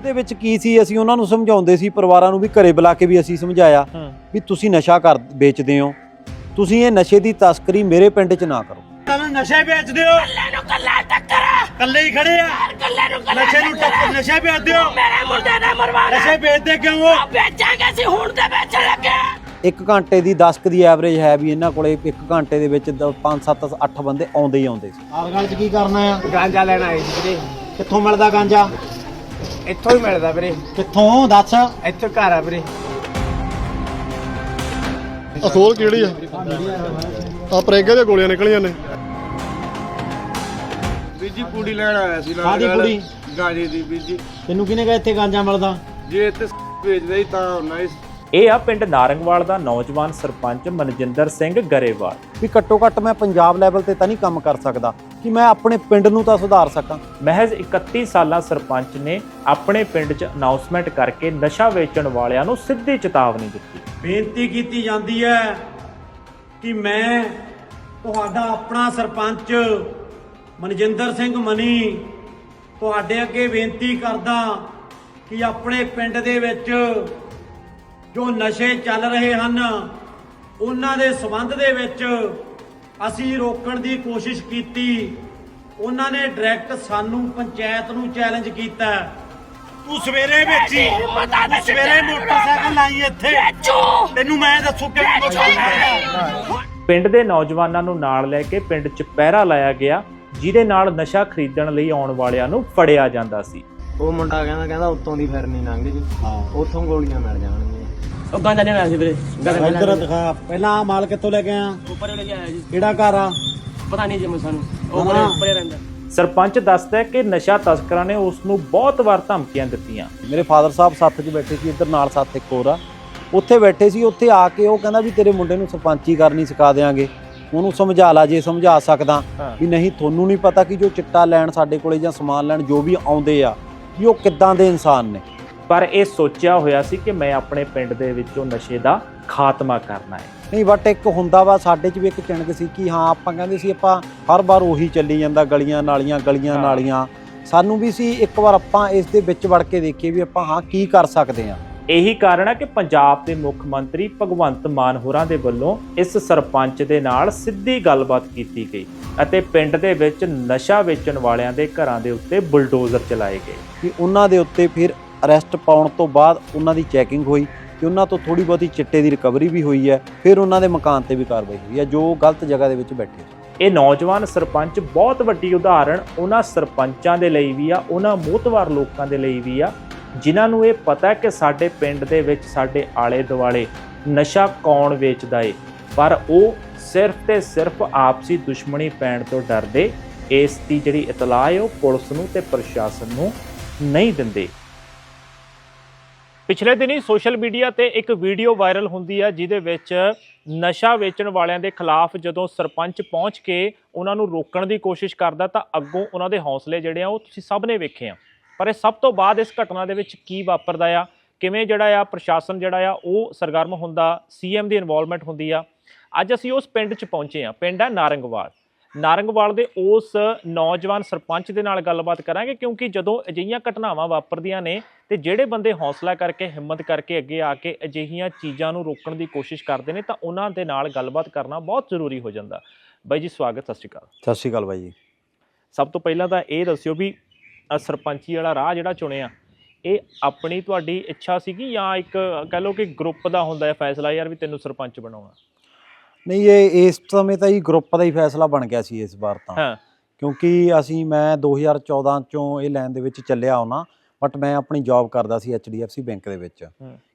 ਉਹਦੇ ਵਿੱਚ ਕੀ ਸੀ? ਅਸੀਂ ਉਹਨਾਂ ਨੂੰ ਸਮਝਾਉਂਦੇ ਸੀ ਪਰਿਵਾਰਾਂ ਨੂੰ ਵੀ ਘਰੇ ਬੁਲਾ ਕੇ ਵੀ ਅਸੀਂ ਸਮਝਾਇਆ ਹੂੰ। ਵੀ ਤੁਸੀਂ ਨਸ਼ਾ ਕਰ ਵੇਚਦੇ ਹੋ। ਤੁਸੀਂ ਇਹ ਨਸ਼ੇ ਦੀ ਤਸਕਰੀ ਮੇਰੇ ਪਿੰਡ 'ਚ ਨਾ ਕਰੋ। ਤੁਹਾਨੂੰ ਨਸ਼ੇ ਵੇਚਦੇ ਹੋ। ਕੱਲੇ ਨੂੰ ਕੱਲਾ ਟੱਕਰ ਕੱਲੇ ਹੀ ਖੜੇ ਆ। ਕੱਲੇ ਨੂੰ ਕੱਲਾ ਨਸ਼ੇ ਨੂੰ ਟੱਕਰ ਨਸ਼ੇ ਵੇਚਦੇ ਹੋ। ਮੇਰੇ ਮੁੰਡੇ ਨੇ ਮਰਵਾਣਾ ਨਸ਼ੇ ਵੇਚਦੇ ਕਿਉਂ ਹੋ? ਵੇਚਾਂਗੇ ਅਸੀਂ ਹੁਣ ਤੇ ਵੇਚਣ ਲੱਗੇ ਇੱਕ ਘੰਟੇ ਦੀ 10 ਕੁ ਦੀ ਐਵਰੇਜ ਹੈ ਵੀ ਇਹਨਾਂ ਕੋਲੇ ਇੱਕ ਘੰਟੇ ਦੇ ਵਿੱਚ 5 7 8 ਬੰਦੇ ਆਉਂਦੇ ਹੀ ਆਉਂਦੇ ਸੀ। ਆਹ ਗੱਲ 'ਚ ਕੀ ਕਰਨਾ ਆ? ਗਾਂਜਾ ਲੈਣ ਆਏ ਸੀ ਵੀਰੇ। ਕਿੱਥੋਂ ਮਿਲਦਾ ਗਾਂਜਾ? ਇੱਥੋਂ ਹੀ ਮਿਲਦਾ ਵੀਰੇ। ਕਿੱਥੋਂ? ਦੱਸ। ਇੱਥੋਂ ਘਰ ਆ ਵੀਰੇ। ਅਸੋਲ ਕਿਹੜੀ ਆ? ਆ ਪ੍ਰੇਗੇ ਦੀਆਂ ਗੋਲੀਆਂ ਨਿਕਲੀਆਂ ਨੇ। ਵੀਰ ਜੀ ਕੁੜੀ ਲੈਣ ਆਇਆ ਸੀ ਕਾਹਦੀ ਕੁੜੀ? ਗਾਜੇ ਦੀ ਵੀਰ ਜੀ। ਤੈਨੂੰ ਕਿਹਨੇ ਕਿਹਾ ਇੱਥੇ ਗਾਂਜਾ ਮਿਲਦਾ? ਜੇ ਇੱਥੇ ਵੇਚਦੇ ਹੀ ਤਾਂ ਨਾਈਸ ਇਹ ਆ ਪਿੰਡ ਨਾਰੰਗਵਾਲ ਦਾ ਨੌਜਵਾਨ ਸਰਪੰਚ ਮਨਜਿੰਦਰ ਸਿੰਘ ਗਰੇਵਾਲ। ਵੀ ਘੱਟੋ ਘੱਟ ਮੈਂ ਪੰਜਾਬ ਲੈਵਲ ਤੇ ਤਾਂ ਨਹੀਂ ਕੰਮ ਕਰ ਸਕਦਾ। ਕਿ ਮੈਂ ਆਪਣੇ ਪਿੰਡ ਨੂੰ ਤਾਂ ਸੁਧਾਰ ਸਕਾਂ। ਮਹਿਜ਼ 31 ਸਾਲਾਂ ਸਰਪੰਚ ਨੇ ਆਪਣੇ ਪਿੰਡ 'ਚ ਅਨਾਉਂਸਮੈਂਟ ਕਰਕੇ ਨਸ਼ਾ ਵੇਚਣ ਵਾਲਿਆਂ ਨੂੰ ਸਿੱਧੀ ਚੇਤਾਵਨੀ ਦਿੱਤੀ। ਬੇਨਤੀ ਕੀਤੀ ਜਾਂਦੀ ਹੈ ਕਿ ਮੈਂ ਤੁਹਾਡਾ ਆਪਣਾ ਸਰਪੰਚ ਮਨਜਿੰਦਰ ਸਿੰਘ ਮਨੀ ਤੁਹਾਡੇ ਅੱਗੇ ਬੇਨਤੀ ਕਰਦਾ ਕਿ ਆਪਣੇ ਪਿੰਡ ਦੇ ਵਿੱਚ ਜੋ ਨਸ਼ੇ ਚੱਲ ਰਹੇ ਹਨ ਉਹਨਾਂ ਦੇ ਸਬੰਧ ਦੇ ਵਿੱਚ ਅਸੀਂ ਰੋਕਣ ਦੀ ਕੋਸ਼ਿਸ਼ ਕੀਤੀ। ਉਹਨਾਂ ਨੇ ਡਾਇਰੈਕਟ ਸਾਨੂੰ ਪੰਚਾਇਤ ਨੂੰ ਚੈਲੰਜ ਕੀਤਾ। ਤੂੰ ਸਵੇਰੇ ਵੇਚੀ ਤੂੰ ਸਵੇਰੇ ਮੋਟਰਸਾਈਕਲ ਲਾਈ ਇੱਥੇ। ਤੈਨੂੰ ਮੈਂ ਦੱਸੂ ਮੋਟਰਸਾਈਕਲ ਪਿੰਡ ਦੇ ਨੌਜਵਾਨਾਂ ਨੂੰ ਨਾਲ ਲੈ ਕੇ ਪਿੰਡ 'ਚ ਪਹਿਰਾ ਲਾਇਆ ਗਿਆ ਜਿਹਦੇ ਨਾਲ ਨਸ਼ਾ ਖਰੀਦਣ ਲਈ ਆਉਣ ਵਾਲਿਆਂ ਨੂੰ ਫੜਿਆ ਜਾਂਦਾ ਸੀ। ਉਹ ਮੁੰਡਾ ਕਹਿੰਦਾ ਕਹਿੰਦਾ ਉੱਤੋਂ ਦੀ ਫਿਰ ਨਹੀਂ ਲੰਘ ਜੀ ਹਾਂ। ਉੱਥੋਂ ਗੋਲੀਆਂ ਮਿਲ ਜਾਣਗੀਆਂ। ਉਹ ਗਾਂਜਾ ਲੈਣ ਆਇਆ ਸੀ ਵੀਰੇ ਇੱਧਰ ਦਿਖਾ। ਪਹਿਲਾਂ ਆਹ ਮਾਲ ਕਿੱਥੋਂ ਲੈ ਕੇ ਆਇਆ? ਉੱਪਰ ਲੈ ਕੇ ਆਇਆ ਜੀ। ਕਿਹੜਾ ਘਰ ਆ? ਪਤਾ ਨਹੀਂ ਜੀ ਸਾਨੂੰ। ਉਹ ਬੜੇ ਉੱਪਰੇ ਰਹਿੰਦਾ। ਸਰਪੰਚ ਦੱਸਦਾ ਹੈ ਕਿ ਨਸ਼ਾ ਤਸਕਰਾਂ ਨੇ ਉਸ ਨੂੰ ਬਹੁਤ ਵਾਰ ਧਮਕੀਆਂ ਦਿੱਤੀਆਂ। ਮੇਰੇ ਫਾਦਰ ਸਾਹਿਬ ਸੱਥ 'ਚ ਬੈਠੇ ਸੀ ਇੱਧਰ ਨਾਲ ਸੱਥ ਇੱਕ ਹੋਰ ਆ। ਉੱਥੇ ਬੈਠੇ ਸੀ ਉੱਥੇ ਆ ਕੇ ਉਹ ਕਹਿੰਦਾ ਵੀ ਤੇਰੇ ਮੁੰਡੇ ਨੂੰ ਸਰਪੰਚੀ ਕਰਨੀ ਸਿਖਾ ਦੇਾਂਗੇ ਉਹਨੂੰ ਸਮਝਾ ਲਾ ਜੇ ਸਮਝਾ ਸਕਦਾ ਹਾਂ। ਵੀ ਨਹੀਂ ਤੁਹਾਨੂੰ ਨਹੀਂ ਪਤਾ ਕਿ ਜੋ ਚਿੱਟਾ ਲੈਣ ਸਾਡੇ ਕੋਲੇ ਜਾਂ ਸਮਾਨ ਲੈਣ ਜੋ ਵੀ ਆਉਂਦੇ ਆ ਵੀ ਉਹ ਕਿੱਦਾਂ ਦੇ ਇਨਸਾਨ ਨੇ। ਪਰ ਇਹ ਸੋਚਿਆ ਹੋਇਆ ਸੀ ਕਿ ਮੈਂ ਆਪਣੇ ਪਿੰਡ ਦੇ ਵਿੱਚੋਂ ਨਸ਼ੇ ਦਾ ਖਾਤਮਾ ਕਰਨਾ ਹੈ। ਨਹੀਂ ਬਟ ਇੱਕ ਹੁੰਦਾ ਵਾ ਸਾਡੇ 'ਚ ਵੀ ਇੱਕ ਚਿਣਕ ਸੀ ਕਿ ਹਾਂ ਆਪਾਂ ਕਹਿੰਦੇ ਸੀ ਆਪਾਂ ਹਰ ਵਾਰ ਉਹੀ ਚੱਲੀ ਜਾਂਦਾ ਗਲੀਆਂ ਨਾਲੀਆਂ ਗਲੀਆਂ। ਨਾਲੀਆਂ। ਸਾਨੂੰ ਵੀ ਸੀ ਇੱਕ ਵਾਰ ਆਪਾਂ ਇਸ ਦੇ ਵਿੱਚ ਵੜ ਕੇ ਦੇਖੀਏ ਵੀ ਆਪਾਂ ਹਾਂ ਕੀ ਕਰ ਸਕਦੇ ਹਾਂ। ਇਹੀ ਕਾਰਨ ਹੈ ਕਿ ਪੰਜਾਬ ਦੇ ਮੁੱਖ ਮੰਤਰੀ ਭਗਵੰਤ ਮਾਨ ਹੋਰਾਂ ਦੇ ਵੱਲੋਂ ਇਸ ਸਰਪੰਚ ਦੇ ਨਾਲ ਸਿੱਧੀ ਗੱਲਬਾਤ ਕੀਤੀ ਗਈ ਅਤੇ ਪਿੰਡ ਦੇ ਵਿੱਚ ਨਸ਼ਾ ਵੇਚਣ ਵਾਲਿਆਂ ਦੇ ਘਰਾਂ ਦੇ ਉੱਤੇ ਬੁਲਡੋਜ਼ਰ ਚਲਾਏ ਗਏ। ਕਿ ਉਹਨਾਂ ਦੇ ਉੱਤੇ ਫਿਰ ਅਰੈਸਟ ਪਾਉਣ ਤੋਂ ਬਾਅਦ ਉਹਨਾਂ ਦੀ ਚੈਕਿੰਗ ਹੋਈ ਕਿ ਉਹਨਾਂ ਤੋਂ ਥੋੜੀ ਬਹੁਤੀ ਚਿੱਟੇ ਦੀ ਰਿਕਵਰੀ ਵੀ ਹੋਈ ਹੈ, ਫਿਰ ਉਹਨਾਂ ਦੇ ਮਕਾਨ ਤੇ ਵੀ ਕਾਰਵਾਈ ਹੋਈ ਹੈ, ਜੋ ਗਲਤ ਜਗ੍ਹਾ ਦੇ ਵਿੱਚ ਬੈਠੇ ਸੀ ਇਹ ਨੌਜਵਾਨ ਸਰਪੰਚ ਬਹੁਤ ਵੱਡੀ ਉਦਾਹਰਣ ਉਹਨਾਂ ਸਰਪੰਚਾਂ ਦੇ ਲਈ ਵੀ ਆ, ਉਹਨਾਂ ਮੋਹਤਵਾਰ ਲੋਕਾਂ ਦੇ ਲਈ ਵੀ ਆ, ਜਿਨ੍ਹਾਂ ਨੂੰ ਇਹ ਪਤਾ ਕਿ ਸਾਡੇ ਪਿੰਡ ਦੇ ਵਿੱਚ ਸਾਡੇ ਆਲੇ ਦੁਆਲੇ ਨਸ਼ਾ ਕੌਣ ਵੇਚਦਾ ਏ, ਪਰ ਉਹ ਸਿਰਫ ਤੇ ਸਿਰਫ ਆਪਸੀ ਦੁਸ਼ਮਣੀ ਪੈਣ ਤੋਂ ਡਰਦੇ, ਇਸ ਦੀ ਜਿਹੜੀ ਇਤਲਾਹ ਹੈ ਉਹ ਪੁਲਿਸ ਨੂੰ ਤੇ ਪ੍ਰਸ਼ਾਸਨ ਨੂੰ ਨਹੀਂ ਦਿੰਦੇ। ਪਿਛਲੇ ਦਿਨੀ ਸੋਸ਼ਲ ਮੀਡੀਆ ਤੇ ਇੱਕ ਵੀਡੀਓ ਵਾਇਰਲ ਹੁੰਦੀ ਹੈ ਜਿਹਦੇ ਵਿੱਚ ਨਸ਼ਾ ਵੇਚਣ ਵਾਲਿਆਂ ਦੇ ਖਿਲਾਫ ਜਦੋਂ ਸਰਪੰਚ ਪਹੁੰਚ ਕੇ ਉਹਨਾਂ ਨੂੰ ਰੋਕਣ ਦੀ ਕੋਸ਼ਿਸ਼ ਕਰਦਾ, ਤਾਂ ਅੱਗੋਂ ਉਹਨਾਂ ਦੇ ਹੌਸਲੇ ਜਿਹੜੇ ਆ, ਉਹ ਤੁਸੀਂ ਸਭ ਨੇ ਵੇਖੇ ਆ। ਪਰ ਇਹ ਸਭ ਤੋਂ ਬਾਅਦ ਇਸ ਘਟਨਾ ਦੇ ਵਿੱਚ ਕੀ ਵਾਪਰਦਾ ਆ? ਕਿਵੇਂ ਜਿਹੜਾ ਆ, ਪ੍ਰਸ਼ਾਸਨ ਜਿਹੜਾ ਆ, ਉਹ ਸਰਗਰਮ ਹੁੰਦਾ? ਸੀਐਮ ਦੀ ਇਨਵੋਲਵਮੈਂਟ ਹੁੰਦੀ ਆ। ਅੱਜ ਅਸੀਂ ਉਸ ਪਿੰਡ 'ਚ ਪਹੁੰਚੇ ਆ। ਪਿੰਡ ਹੈ ਨਾਰੰਗਵਾਲ। ਨਾਰੰਗਵਾਲ ਦੇ ਉਸ ਨੌਜਵਾਨ ਸਰਪੰਚ ਦੇ ਨਾਲ ਗੱਲਬਾਤ ਕਰਾਂਗੇ ਕਿਉਂਕਿ ਜਦੋਂ ਅਜਿਹੀਆਂ ਘਟਨਾਵਾਂ ਵਾਪਰਦੀਆਂ ਨੇ ਤੇ ਜਿਹੜੇ ਬੰਦੇ ਹੌਸਲਾ ਕਰਕੇ ਹਿੰਮਤ ਕਰਕੇ ਅੱਗੇ ਆ ਕੇ ਅਜਿਹੀਆਂ ਚੀਜ਼ਾਂ ਨੂੰ ਰੋਕਣ ਦੀ ਕੋਸ਼ਿਸ਼ ਕਰਦੇ ਨੇ ਤਾਂ ਉਹਨਾਂ ਦੇ ਨਾਲ ਗੱਲਬਾਤ ਕਰਨਾ ਬਹੁਤ ਜ਼ਰੂਰੀ ਹੋ ਜਾਂਦਾ। ਬਾਈ ਜੀ ਸਵਾਗਤ ਸਤਿ ਸ਼੍ਰੀ ਅਕਾਲ। ਸਤਿ ਸ਼੍ਰੀ ਅਕਾਲ ਬਾਈ ਜੀ। ਸਭ ਤੋਂ ਪਹਿਲਾਂ ਤਾਂ ਇਹ ਦੱਸਿਓ ਵੀ ਸਰਪੰਚੀ ਵਾਲਾ ਰਾਹ ਜਿਹੜਾ ਚੁਣਿਆ ਇਹ ਆਪਣੀ ਤੁਹਾਡੀ ਇੱਛਾ ਸੀਗੀ ਜਾਂ ਇੱਕ ਕਹਿ ਲਓ ਕਿ ਗਰੁੱਪ ਦਾ ਹੁੰਦਾ ਹੈ ਫੈਸਲਾ ਯਾਰ ਵੀ ਤੈਨੂੰ ਸਰਪੰਚ ਬਣਾਉਣਾ? ਨਹੀਂ ਇਹ ਇਸ ਸਮੇਂ ਤਾਂ ਹੀ ਗਰੁੱਪ ਦਾ ਹੀ ਫੈਸਲਾ ਬਣ ਗਿਆ ਸੀ ਇਸ ਵਾਰ ਤਾਂ ਹਾਂ ਕਿਉਂਕਿ ਅਸੀਂ ਮੈਂ 2014 ਚੋਂ ਇਹ ਲਾਈਨ ਦੇ ਵਿੱਚ ਚੱਲਿਆ ਹੁਣਾ ਬਟ ਮੈਂ ਆਪਣੀ ਜੌਬ ਕਰਦਾ ਸੀ HDFC ਬੈਂਕ ਦੇ ਵਿੱਚ।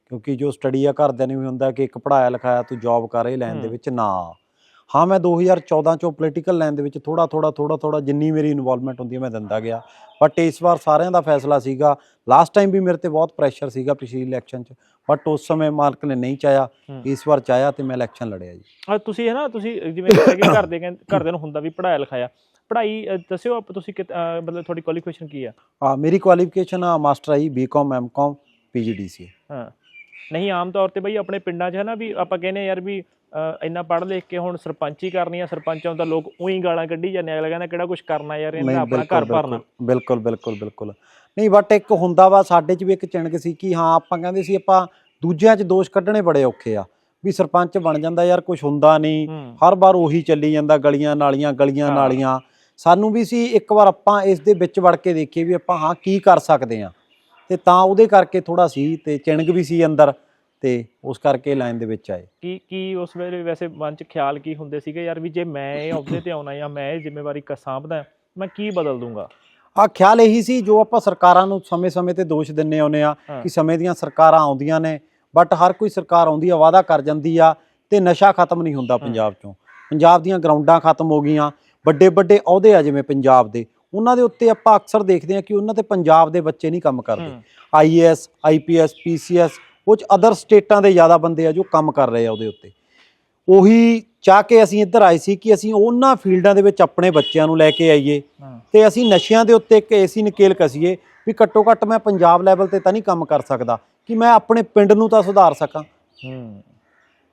ਕਿਉਂਕਿ ਜੋ ਸਟੱਡੀ ਆ ਘਰਦਿਆਂ ਨੂੰ ਵੀ ਹੁੰਦਾ ਕਿ ਇੱਕ ਪੜਾਇਆ ਲਿਖਾਇਆ ਤੂੰ ਜੌਬ ਕਰ ਇਹ ਲਾਈਨ ਦੇ। ਵਿੱਚ ਨਾ ਆ। ਹਾਂ ਮੈਂ 2014 ਚੋਂ ਪੋਲੀਟੀਕਲ ਲਾਈਨ ਦੇ ਵਿੱਚ ਥੋੜਾ ਥੋੜਾ ਥੋੜਾ ਥੋੜਾ ਜਿੰਨੀ ਮੇਰੀ ਇਨਵੋਲਵਮੈਂਟ ਹੁੰਦੀ ਹੈ ਮੈਂ ਦਿੰਦਾ ਗਿਆ। ਬਟ ਇਸ ਵਾਰ ਸਾਰਿਆਂ ਦਾ ਫੈਸਲਾ ਸੀਗਾ। ਲਾਸਟ ਟਾਈਮ ਵੀ ਮੇਰੇ ਤੇ ਬਹੁਤ ਪ੍ਰੈਸ਼ਰ ਸੀਗਾ ਪਿਛਲੀ ਇਲੈਕਸ਼ਨ 'ਚ। ਬਟ ਉਸ ਸਮੇਂ ਮਾਲਕ ਨੇ ਨਹੀਂ ਚਾਹਿਆ। ਹੂੰ। ਇਸ ਵਾਰ ਚਾਹਿਆ ਤੇ ਮੈਂ ਇਲੈਕਸ਼ਨ ਲੜਿਆ ਜੀ। ਆ ਤੁਸੀਂ ਹੈ ਨਾ ਤੁਸੀਂ ਜਿਵੇਂ ਕਿ ਘਰ ਦੇ ਕਹਿੰ- ਘਰਦਿਆਂ ਨੂੰ ਹੁੰਦਾ ਵੀ ਪੜਾਇਆ ਲਿਖਾਇਆ। ਪੜ੍ਹਾਈ ਦੱਸਿਓ ਆਪ ਤੁਸੀਂ ਮਤਲਬ ਤੁਹਾਡੀ ਕੁਆਲੀਫਿਕੇਸ਼ਨ ਕੀ ਆ? ਆ ਮੇਰੀ ਕੁਆਲੀਫਿਕੇਸ਼ਨ ਆ ਮਾਸਟਰ ਆਈ ਬੀਕਾਮ ਐਮਕਾਮ ਪੀਜੀਡੀਸੀ ਹਾਂ। ਨਹੀਂ ਆਮ ਤੌਰ ਤੇ ਬਈ ਆਪਣੇ ਪਿੰਡਾਂ 'ਚ ਹੈ ਨਾ ਵੀ ਆਪਾਂ ਕਹਿੰਦੇ ਯਾਰ ਵੀ ਇੰਨਾ ਪੜ੍ਹ ਲਿਖ ਕੇ ਹੁਣ ਸਰਪੰਚੀ ਕਰਨੀ ਆ ਸਰਪੰਚਾਂ ਨੂੰ ਤਾਂ ਲੋਕ ਉਹੀ ਗਾਲਾਂ ਕੱਢੀ ਜਾਂਦੇ ਅਗਲਾ ਕਹਿੰਦਾ ਕਿਹੜਾ ਕੁਝ ਕਰਨਾ ਯਾਰ ਇਹਨਾਂ ਆਪਣਾ ਘਰ ਭਰਨਾ। ਬਿਲਕੁਲ ਬਿਲਕੁਲ ਬਿਲਕੁਲ ਨਹੀਂ ਬਟ ਇੱਕ ਹੁੰਦਾ ਵਾ ਸਾਡੇ 'ਚ ਵੀ ਇੱਕ ਚਿਣਕ ਸੀ ਕਿ ਹਾਂ ਆਪਾਂ ਕਹਿੰਦੇ ਸੀ ਆਪਾਂ ਦੂਜਿਆਂ 'ਚ ਦੋਸ਼ ਕੱਢਣੇ ਬੜੇ ਔਖੇ ਆ। ਵੀ ਸਰਪੰਚ ਬਣ ਜਾਂਦਾ ਯਾਰ ਕੁਝ ਹੁੰਦਾ ਨਹੀਂ। ਹਰ ਵਾਰ ਉਹੀ ਚੱਲੀ ਜਾਂਦਾ ਗਲੀਆਂ ਨਾਲੀਆਂ ਗਲੀਆਂ। ਨਾਲੀਆਂ। ਸਾਨੂੰ ਵੀ ਸੀ ਇੱਕ ਵਾਰ ਆਪਾਂ ਇਸ ਦੇ ਵਿੱਚ ਵੜ ਕੇ ਦੇਖੀਏ ਵੀ ਆਪਾਂ ਹਾਂ ਕੀ ਕਰ ਸਕਦੇ ਆ। ਤੇ ਤਾਂ ਉਹਦੇ ਕਰਕੇ ਥੋੜਾ ਸੀ ਤੇ ਚਿਣਕ ਵੀ ਸੀ ਅੰਦਰ। ਤੇ ਉਸ ਕਰਕੇ ਲਾਈਨ ਦੇ ਵਿੱਚ ਆਏ। ਕੀ ਕੀ ਉਸ ਵੇਲੇ ਵੈਸੇ ਮਨ ਚ ਖਿਆਲ ਕੀ ਹੁੰਦੇ ਸੀਗੇ ਯਾਰ ਵੀ ਜੇ ਮੈਂ ਇਹ ਅਹੁਦੇ ਤੇ ਆਉਣਾ ਜਾਂ ਮੈਂ ਇਹ ਜ਼ਿੰਮੇਵਾਰੀ ਸਾਂਭਦਾ ਮੈਂ ਕੀ ਬਦਲ ਦੂੰਗਾ? ਆ ਖਿਆਲ ਇਹੀ ਸੀ ਜੋ ਆਪਾਂ ਸਰਕਾਰਾਂ ਨੂੰ ਸਮੇਂ-ਸਮੇਂ ਤੇ ਦੋਸ਼ ਦਿੰਨੇ ਆਉਨੇ ਆ। ਕਿ ਸਮੇਂ ਦੀਆਂ ਸਰਕਾਰਾਂ ਆਉਂਦੀਆਂ ਨੇ ਬਟ ਹਰ ਕੋਈ ਸਰਕਾਰ ਆਉਂਦੀ ਆ ਵਾਅਦਾ ਕਰ ਜਾਂਦੀ ਆ ਤੇ ਨਸ਼ਾ ਖਤਮ ਨਹੀਂ ਹੁੰਦਾ ਪੰਜਾਬ ਚੋਂ। ਪੰਜਾਬ ਦੀਆਂ ਗਰਾਊਂਡਾਂ ਖਤਮ ਹੋ ਗਈਆਂ ਵੱਡੇ ਵੱਡੇ ਅਹੁਦੇ ਆ ਜਿਵੇਂ ਪੰਜਾਬ ਦੇ। ਉਹਨਾਂ ਦੇ ਉੱਤੇ ਆਪਾਂ ਅਕਸਰ ਦੇਖਦੇ ਆ ਕਿ ਉਹਨਾਂ ਤੇ ਪੰਜਾਬ ਦੇ ਬੱਚੇ ਨਹੀਂ ਕੰਮ ਕਰਦੇ। ਆਈਏਐਸ ਆਈਪੀਐਸ ਪੀਸੀਐਸ ਉਹ ਚ ਅਦਰ ਸਟੇਟਾਂ ਦੇ ਜ਼ਿਆਦਾ ਬੰਦੇ ਆ ਜੋ ਕੰਮ ਕਰ ਰਹੇ ਆ ਉਹਦੇ ਉੱਤੇ। ਉਹੀ ਚਾਹ ਕੇ ਅਸੀਂ ਇੱਧਰ ਆਏ ਸੀ ਕਿ ਅਸੀਂ ਉਹਨਾਂ ਫੀਲਡਾਂ ਦੇ ਵਿੱਚ ਆਪਣੇ ਬੱਚਿਆਂ ਨੂੰ ਲੈ ਕੇ ਆਈਏ ਤੇ ਅਸੀਂ ਨਸ਼ਿਆਂ ਦੇ ਉੱਤੇ ਇੱਕ ਏਸੀ ਨਕੇਲ ਕਸੀਏ ਵੀ ਘੱਟੋ ਘੱਟ ਮੈਂ ਪੰਜਾਬ ਲੈਵਲ ਤੇ ਤਾਂ ਨਹੀਂ ਕੰਮ ਕਰ ਸਕਦਾ ਕਿ ਮੈਂ ਆਪਣੇ ਪਿੰਡ ਨੂੰ ਤਾਂ ਸੁਧਾਰ ਸਕਾਂ।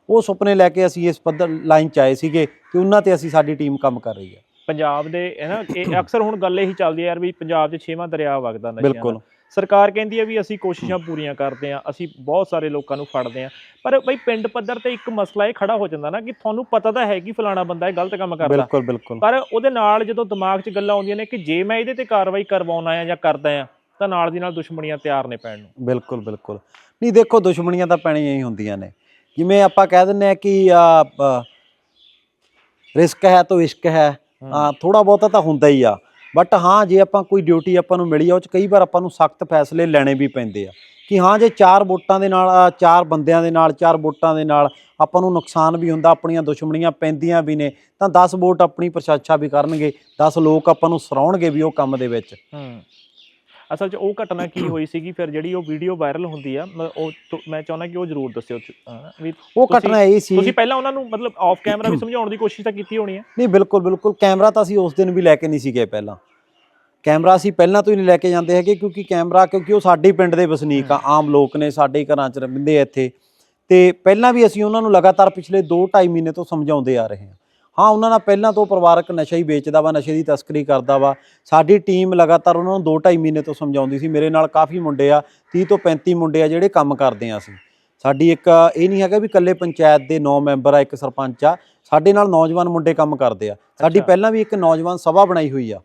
ਉਹ ਸੁਪਨੇ ਲੈ ਕੇ ਅਸੀਂ ਇਸ ਪੱਧਰ ਲਾਈਨ 'ਚ ਆਏ ਸੀਗੇ ਕਿ ਉਹਨਾਂ ਤੇ ਅਸੀਂ ਸਾਡੀ ਟੀਮ ਕੰਮ ਕਰ ਰਹੀ ਹੈ ਪੰਜਾਬ ਦੇ ਹੈ ਨਾ ਇਹ ਅਕਸਰ ਹੁਣ ਗੱਲ ਇਹੀ ਚੱਲਦੀ ਹੈ ਯਾਰ ਵੀ ਪੰਜਾਬ 'ਚ ਛੇਵਾਂ ਦਰਿਆ ਵਗਦਾ ਨਸ਼ਿਆਂ ਦਾ। ਬਿਲਕੁਲ। ਸਰਕਾਰ ਕਹਿੰਦੀ ਹੈ ਵੀ ਅਸੀਂ ਕੋਸ਼ਿਸ਼ਾਂ ਪੂਰੀਆਂ ਕਰਦੇ ਹਾਂ ਅਸੀਂ ਬਹੁਤ ਸਾਰੇ ਲੋਕਾਂ ਨੂੰ ਫੜਦੇ ਹਾਂ। ਪਰ ਬਈ ਪਿੰਡ ਪੱਧਰ ਤੇ ਇੱਕ ਮਸਲਾ ਇਹ ਖੜਾ ਹੋ ਜਾਂਦਾ ਨਾ ਕਿ ਤੁਹਾਨੂੰ ਪਤਾ ਤਾਂ ਹੈ ਕਿ ਫਲਾਣਾ ਬੰਦਾ ਇਹ ਗਲਤ ਕੰਮ ਕਰਦਾ। ਬਿਲਕੁਲ ਬਿਲਕੁਲ। ਪਰ ਉਹਦੇ ਨਾਲ ਜਦੋਂ ਦਿਮਾਗ 'ਚ ਗੱਲਾਂ ਆਉਂਦੀਆਂ ਨੇ ਕਿ ਜੇ ਮੈਂ ਇਹਦੇ ਤੇ ਕਾਰਵਾਈ ਕਰਵਾਉਣਾ ਆ ਜਾਂ ਕਰਦਾ ਆ ਤਾਂ ਨਾਲ ਦੀ ਨਾਲ ਦੁਸ਼ਮਣੀਆਂ ਤਿਆਰ ਨੇ ਪੈਣ ਨੂੰ। ਬਿਲਕੁਲ ਬਿਲਕੁਲ। ਨਹੀਂ ਦੇਖੋ ਦੁਸ਼ਮਣੀਆਂ ਤਾਂ ਪੈਣੀਆਂ ਹੀ ਹੁੰਦੀਆਂ ਨੇ। ਜਿਵੇਂ ਆਪਾਂ ਕਹਿ ਦਿੰਨੇ ਆ ਕਿ ਰਿਸਕ ਹੈ ਤਾਂ ਇਸ਼ਕ ਹੈ। ਹਾਂ। ਥੋੜਾ ਬਹੁਤਾ ਤਾਂ ਹੁੰਦਾ ਹੀ ਆ। ਬਟ ਹਾਂ, ਜੇ ਆਪਾਂ ਕੋਈ ਡਿਊਟੀ ਆਪਾਂ ਨੂੰ ਮਿਲੀ ਆ, ਉਹ ਚ ਕਈ ਵਾਰ ਆਪਾਂ ਨੂੰ ਸਖਤ ਫੈਸਲੇ ਲੈਣੇ ਵੀ ਪੈਂਦੇ ਆ। ਕਿ ਹਾਂ, ਜੇ ਚਾਰ ਵੋਟਾਂ ਦੇ ਨਾਲ ਚਾਰ ਬੰਦਿਆਂ ਦੇ ਨਾਲ, ਚਾਰ ਵੋਟਾਂ ਦੇ ਨਾਲ ਆਪਾਂ ਨੂੰ ਨੁਕਸਾਨ ਵੀ ਹੁੰਦਾ, ਆਪਣੀਆਂ ਦੁਸ਼ਮਣੀਆਂ ਪੈਂਦੀਆਂ ਵੀ ਨੇ, ਤਾਂ 10 ਵੋਟ ਆਪਣੀ ਪ੍ਰਸ਼ੰਸਾ ਵੀ ਕਰਨਗੇ 10 ਲੋਕ ਆਪਾਂ ਨੂੰ ਸਰਾਉਣਗੇ ਵੀ ਉਹ ਕੰਮ ਦੇ ਵਿੱਚ। ਹੂੰ। ਅਸਲ 'ਚ ਉਹ ਘਟਨਾ ਕੀ ਹੋਈ ਸੀਗੀ ਫਿਰ ਜਿਹੜੀ ਉਹ ਵੀਡੀਓ ਵਾਇਰਲ ਹੁੰਦੀ ਆ ਮ- ਉਹ ਤੋਂ- ਮੈਂ ਚਾਹੁੰਦਾ ਕਿ ਉਹ ਜ਼ਰੂਰ ਦੱਸਿਓ ਚ- ਹਾਂ, ਵੀ ਉਹ ਤੁਸੀਂ- ਘਟਨਾ ਇਹ ਸੀ। ਤੁਸੀਂ ਪਹਿਲਾਂ ਉਹਨਾਂ ਨੂੰ ਮਤਲਬ ਆਫ ਕੈਮਰਾ ਵੀ ਸਮਝਾਉਣ ਦੀ ਕੋਸ਼ਿਸ਼ ਤਾਂ ਕੀਤੀ ਹੋਣੀ ਹੈ ਨਹੀਂ ਬਿਲਕੁਲ ਬਿਲਕੁਲ। ਕੈਮਰਾ ਤਾਂ ਅਸੀਂ ਉਸ ਦਿਨ ਵੀ ਲੈ ਕੇ ਨਹੀਂ ਸੀ ਗਏ ਪਹਿਲਾਂ। ਕੈਮਰਾ ਅਸੀਂ ਪਹਿਲਾਂ ਤੋਂ ਹੀ ਨਹੀਂ ਲੈ ਕੇ ਜਾਂਦੇ ਹੈਗੇ ਕਿਉਂਕਿ ਕੈਮਰਾ ਕਿਉਂਕਿ ਉਹ ਸਾਡੇ ਹੀ ਪਿੰਡ ਦੇ ਵਸਨੀਕ ਆ ਆਮ ਲੋਕ ਨੇ ਸਾਡੇ ਹੀ ਘਰਾਂ 'ਚ ਰਹਿੰਦੇ ਆ ਇੱਥੇ। ਤੇ ਪਹਿਲਾਂ ਵੀ ਅਸੀਂ ਉਹਨਾਂ ਨੂੰ ਲਗਾਤਾਰ ਪਿਛਲੇ 2-2.5 ਮਹੀਨੇ ਤੋਂ ਸਮਝਾਉਂਦੇ ਆ ਰਹੇ ਹਾਂ। ਹਾਂ ਉਹਨਾਂ ਨਾਲ ਪਹਿਲਾਂ ਤੋਂ ਪਰਿਵਾਰਕ ਨਸ਼ਾ ਹੀ ਵੇਚਦਾ ਵਾ ਨਸ਼ੇ ਦੀ ਤਸਕਰੀ ਕਰਦਾ ਵਾ। ਸਾਡੀ ਟੀਮ ਲਗਾਤਾਰ ਉਹਨਾਂ ਨੂੰ 2-2.5 ਮਹੀਨੇ ਤੋਂ ਸਮਝਾਉਂਦੀ ਸੀ। ਮੇਰੇ ਨਾਲ ਕਾਫੀ ਮੁੰਡੇ ਆ 30 ਤੋਂ 35 ਮੁੰਡੇ ਆ ਜਿਹੜੇ ਕੰਮ ਕਰਦੇ ਆ ਅਸੀਂ। ਸਾਡੀ ਇੱਕ ਇਹ ਨਹੀਂ ਹੈਗਾ ਵੀ ਇਕੱਲੇ ਪੰਚਾਇਤ ਦੇ 9 ਮੈਂਬਰ ਆ ਇੱਕ ਸਰਪੰਚ ਆ। ਸਾਡੇ ਨਾਲ ਨੌਜਵਾਨ ਮੁੰਡੇ ਕੰਮ ਕਰਦੇ ਆ। ਸਾਡੀ। ਪਹਿਲਾਂ ਵੀ ਇੱਕ ਨੌਜਵਾਨ ਸਭਾ ਬਣਾਈ ਹੋਈ ਆ।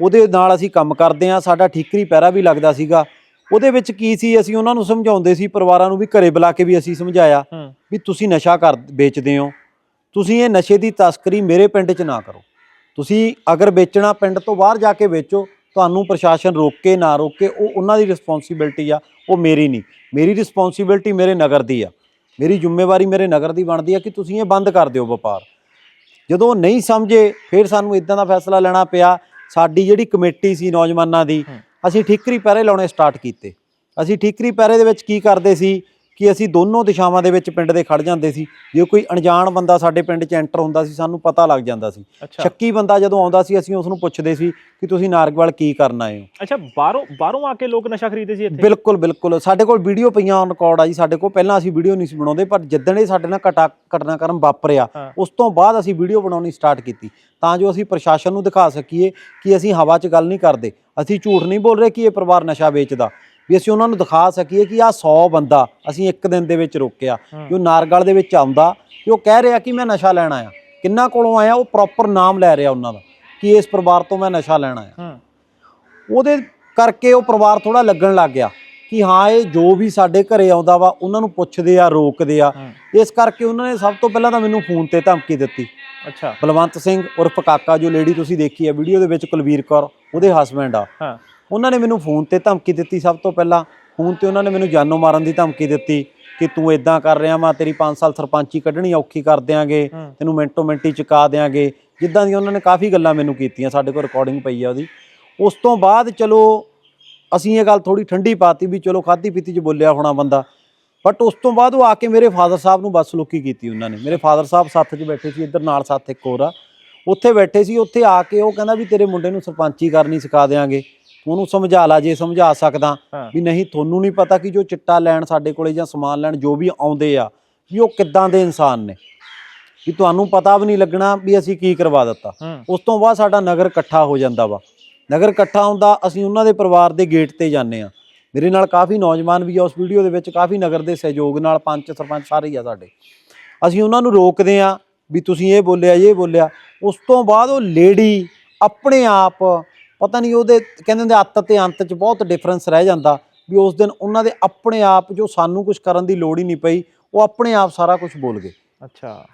ਉਹਦੇ ਨਾਲ ਅਸੀਂ ਕੰਮ ਕਰਦੇ ਆ। ਸਾਡਾ ਠੀਕਰੀ ਪਹਿਰਾ ਵੀ ਲੱਗਦਾ ਸੀਗਾ। ਉਹਦੇ ਵਿੱਚ ਕੀ ਸੀ ਅਸੀਂ ਉਹਨਾਂ ਨੂੰ ਸਮਝਾਉਂਦੇ ਸੀ ਪਰਿਵਾਰਾਂ ਨੂੰ ਵੀ ਘਰੇ ਬੁਲਾ ਕੇ ਵੀ ਅਸੀਂ ਸਮਝਾਇਆ ਵੀ ਤੁਸੀਂ ਨਸ਼ਾ ਕਰ ਵੇਚਦੇ ਹੋ। ਤੁਸੀਂ ਇਹ ਨਸ਼ੇ ਦੀ ਤਸਕਰੀ ਮੇਰੇ ਪਿੰਡ 'ਚ ਨਾ ਕਰੋ। ਤੁਸੀਂ ਅਗਰ ਵੇਚਣਾ ਪਿੰਡ ਤੋਂ ਬਾਹਰ ਜਾ ਕੇ ਵੇਚੋ ਤੁਹਾਨੂੰ ਪ੍ਰਸ਼ਾਸਨ ਰੋਕੇ ਨਾ ਰੋਕੇ ਉਹ ਉਹਨਾਂ ਦੀ ਰਿਸਪੌਂਸਿਬਿਲਟੀ ਆ ਉਹ ਮੇਰੀ ਨਹੀਂ। ਮੇਰੀ ਰਿਸਪੌਂਸਿਬਿਲਟੀ ਮੇਰੇ ਨਗਰ ਦੀ ਆ। ਮੇਰੀ ਜ਼ਿੰਮੇਵਾਰੀ ਮੇਰੇ ਨਗਰ ਦੀ ਬਣਦੀ ਆ ਕਿ ਤੁਸੀਂ ਇਹ ਬੰਦ ਕਰ ਦਿਓ ਵਪਾਰ। ਜਦੋਂ ਉਹ ਨਹੀਂ ਸਮਝੇ ਫਿਰ ਸਾਨੂੰ ਇਦਾਂ ਦਾ ਫੈਸਲਾ ਲੈਣਾ ਪਿਆ। ਸਾਡੀ ਜਿਹੜੀ ਕਮੇਟੀ ਸੀ ਨੌਜਵਾਨਾਂ ਦੀ। ਅਸੀਂ ਠੀਕਰੀ ਪਹਿਰੇ ਲਾਉਣੇ ਸਟਾਰਟ ਕੀਤੇ। ਅਸੀਂ ਠੀਕਰੀ ਪਹਿਰੇ ਦੇ ਵਿੱਚ ਕੀ ਕਰਦੇ ਸੀ? ਕਿ ਅਸੀਂ ਦੋਨੋਂ ਦਿਸ਼ਾਵਾਂ ਦੇ ਵਿੱਚ ਪਿੰਡ ਦੇ ਖੜ ਜਾਂਦੇ ਸੀ। ਜੇ ਕੋਈ ਅਣਜਾਣ ਬੰਦਾ ਸਾਡੇ ਪਿੰਡ 'ਚ ਐਂਟਰ ਹੁੰਦਾ ਸੀ ਸਾਨੂੰ ਪਤਾ ਲੱਗ ਜਾਂਦਾ ਸੀ। ਸ਼ੱਕੀ ਬੰਦਾ ਜਦੋਂ ਆਉਂਦਾ ਸੀ ਅਸੀਂ ਉਸ ਨੂੰ ਪੁੱਛਦੇ ਸੀ ਕਿ ਤੁਸੀਂ ਨਾਰਗਵਾਲ ਕੀ ਕਰਨ ਆਏ ਹੋ। ਅੱਛਾ ਬਾਹਰੋਂ ਬਾਹਰੋਂ ਆ ਕੇ ਲੋਕ ਨਸ਼ਾ ਖਰੀਦਦੇ ਸੀ ਇੱਥੇ? ਬਿਲਕੁਲ ਬਿਲਕੁਲ। ਸਾਡੇ ਕੋਲ ਵੀਡੀਓ ਪਈਆਂ ਔਨ ਰਿਕਾਰਡ ਆ ਜੀ ਸਾਡੇ ਕੋਲ। ਪਹਿਲਾਂ ਅਸੀਂ ਵੀਡੀਓ ਨਹੀਂ ਸੀ ਬਣਾਉਂਦੇ ਪਰ ਜਿੱਦਣ ਇਹ ਸਾਡੇ ਨਾਲ ਘਟਾ ਘਟਨਾਕ੍ਰਮ ਵਾਪਰਿਆ। ਉਸ ਤੋਂ ਬਾਅਦ ਅਸੀਂ ਵੀਡੀਓ ਬਣਾਉਣੀ ਸਟਾਰਟ ਕੀਤੀ। ਤਾਂ ਜੋ ਅਸੀਂ ਪ੍ਰਸ਼ਾਸਨ ਨੂੰ ਦਿਖਾ ਸਕੀਏ ਕਿ ਅਸੀਂ ਹਵਾ 'ਚ ਗੱਲ ਨਹੀਂ ਕਰਦੇ। ਅਸੀਂ ਝੂਠ ਨਹੀਂ ਬੋਲ ਰਹੇ ਕਿ ਇਹ ਪਰਿਵਾਰ ਨਸ਼ਾ ਵੇਚਦਾ। ਵੀ ਅਸੀਂ ਉਹਨਾਂ ਨੂੰ ਦਿਖਾ ਸਕੀਏ ਕਿ ਆਹ 100 ਬੰਦਾ ਅਸੀਂ ਇੱਕ ਦਿਨ ਦੇ ਵਿੱਚ ਰੋਕਿਆ। ਜੋ ਨਾਰਗਲ ਦੇ ਵਿੱਚ ਆਉਂਦਾ ਕਿ ਉਹ ਕਹਿ ਰਿਹਾ ਕਿ ਮੈਂ ਨਸ਼ਾ ਲੈਣ ਆਇਆ। ਕਿੰਨਾ ਕੋਲੋਂ ਆਇਆ? ਉਹ ਪ੍ਰੋਪਰ ਨਾਮ ਲੈ ਰਿਹਾ ਉਹਨਾਂ ਦਾ ਕਿ ਇਸ ਪਰਿਵਾਰ ਤੋਂ ਮੈਂ ਨਸ਼ਾ ਲੈਣ ਆਇਆ। ਉਹਦੇ ਕਰਕੇ ਉਹ ਪਰਿਵਾਰ ਥੋੜਾ ਲੱਗਣ ਲੱਗ ਗਿਆ ਕਿ ਹਾਂ ਇਹ ਜੋ ਵੀ ਸਾਡੇ ਘਰੇ ਆਉਂਦਾ ਵਾ ਉਹਨਾਂ ਨੂੰ ਪੁੱਛਦੇ ਆ ਰੋਕਦੇ ਆ। ਇਸ ਕਰਕੇ ਉਹਨਾਂ ਨੇ ਸਭ ਤੋਂ ਪਹਿਲਾਂ ਤਾਂ ਮੈਨੂੰ ਫੋਨ ਤੇ ਧਮਕੀ ਦਿੱਤੀ। ਅੱਛਾ। ਬਲਵੰਤ ਸਿੰਘ ਉਰਫ ਕਾਕਾ ਜੋ ਲੇਡੀ ਤੁਸੀਂ ਦੇਖੀ ਹੈ ਵੀਡੀਓ ਦੇ ਵਿੱਚ ਕੁਲਵੀਰ ਕੌਰ ਉਹਦੇ ਹਸਬੈਂਡ ਆ। ਹਾਂ। ਉਹਨਾਂ ਨੇ ਮੈਨੂੰ ਫੋਨ ਤੇ ਧਮਕੀ ਦਿੱਤੀ ਸਭ ਤੋਂ ਪਹਿਲਾਂ। ਫੋਨ ਤੇ ਉਹਨਾਂ ਨੇ ਮੈਨੂੰ ਜਾਨੋਂ ਮਾਰਨ ਦੀ ਧਮਕੀ ਦਿੱਤੀ ਕਿ ਤੂੰ ਇਦਾਂ ਕਰ ਰਿਹਾ ਵਾ ਤੇਰੀ 5 ਸਾਲ ਸਰਪੰਚੀ ਕੱਢਣੀ ਔਖੀ ਕਰ ਦਿਆਂਗੇ। ਤੈਨੂੰ ਮਿੰਟੋ ਮਿੰਟੀ ਚੁਕਾ ਦਿਆਂਗੇ। ਜਿੱਦਾਂ ਦੀ ਉਹਨਾਂ ਨੇ ਕਾਫੀ ਗੱਲਾਂ ਮੈਨੂੰ ਕੀਤੀਆਂ ਸਾਡੇ ਕੋਲ ਰਿਕਾਰਡਿੰਗ ਪਈ ਆ ਉਹਦੀ। ਉਸ ਤੋਂ ਬਾਅਦ ਚਲੋ ਅਸੀਂ ਇਹ ਗੱਲ ਥੋੜੀ ਠੰਡੀ ਪਾਤੀ ਵੀ ਚਲੋ ਖਾਦੀ ਪੀਤੀ ਚ ਬੋਲਿਆ ਹੋਣਾ ਬੰਦਾ। ਬਟ ਉਸ ਤੋਂ ਬਾਅਦ ਉਹ ਆ ਕੇ ਮੇਰੇ ਫਾਦਰ ਸਾਹਿਬ ਨੂੰ ਬਦਸਲੂਕੀ ਕੀਤੀ ਉਹਨਾਂ ਨੇ। ਮੇਰੇ ਫਾਦਰ ਸਾਹਿਬ ਸੱਥ 'ਚ ਬੈਠੇ ਸੀ ਇੱਧਰ ਨਾਲ ਸੱਥ ਇੱਕ ਹੋਰ ਆ। ਉੱਥੇ ਬੈਠੇ ਸੀ ਉੱਥੇ ਆ ਕੇ ਉਹ ਕਹਿੰਦਾ ਵੀ ਤੇਰੇ ਮੁੰਡੇ ਨੂੰ ਸਰਪੰਚੀ ਕਰਨੀ ਸਿਖਾ ਦਿਆਂਗੇ। ਤੂੰ ਉਹਨੂੰ ਸਮਝਾ ਲਾ ਜੇ ਸਮਝਾ ਸਕਦਾ ਵੀ ਨਹੀਂ ਤੁਹਾਨੂੰ ਨਹੀਂ ਪਤਾ ਕਿ ਜੋ ਚਿੱਟਾ ਲੈਣ ਸਾਡੇ ਕੋਲੇ ਜਾਂ ਸਮਾਨ ਲੈਣ ਜੋ ਵੀ ਆਉਂਦੇ ਆ ਵੀ ਉਹ ਕਿੱਦਾਂ ਦੇ ਇਨਸਾਨ ਨੇ। ਵੀ ਤੁਹਾਨੂੰ ਪਤਾ ਵੀ ਨਹੀਂ ਲੱਗਣਾ ਵੀ ਅਸੀਂ ਕੀ ਕਰਵਾ ਦਿੱਤਾ। ਉਸ ਤੋਂ ਬਾਅਦ ਸਾਡਾ ਨਗਰ ਇਕੱਠਾ ਹੋ ਜਾਂਦਾ ਵਾ। ਨਗਰ ਇਕੱਠਾ ਹੁੰਦਾ ਅਸੀਂ ਉਹਨਾਂ ਦੇ ਪਰਿਵਾਰ ਦੇ ਗੇਟ ਤੇ ਜਾਂਦੇ ਆ ਮੇਰੇ ਨਾਲ ਕਾਫੀ ਨੌਜਵਾਨ ਵੀ ਆ ਉਸ ਵੀਡੀਓ ਦੇ ਵਿੱਚ ਕਾਫੀ ਨਗਰ ਦੇ ਸਹਿਯੋਗ ਨਾਲ ਪੰਚ ਸਰਪੰਚ ਸਾਰੇ ਹੀ ਆ ਸਾਡੇ। ਅਸੀਂ ਉਹਨਾਂ ਨੂੰ ਰੋਕਦੇ ਆ ਵੀ ਤੁਸੀਂ ਇਹ ਬੋਲਿਆ ਇਹ ਬੋਲਿਆ। ਉਸ ਤੋਂ ਬਾਅਦ ਉਹ ਲੇਡੀ ਆਪਣੇ ਆਪ ਪਤਾ ਨਹੀਂ ਉਹਦੇ ਕਹਿੰਦੇ ਹੁੰਦੇ ਅੱਤ ਤੇ ਅੰਤ 'ਚ ਬਹੁਤ ਡਿਫਰੈਂਸ ਰਹਿ ਜਾਂਦਾ ਵੀ ਉਸ ਦਿਨ ਉਹਨਾਂ ਦੇ ਆਪਣੇ ਆਪ ਜੋ ਸਾਨੂੰ ਕੁਝ ਕਰਨ ਦੀ ਲੋੜ ਹੀ ਨਹੀਂ ਪਈ ਉਹ ਆਪਣੇ ਆਪ ਸਾਰਾ ਕੁਝ ਬੋਲ ਗਏ। ਅੱਛਾ।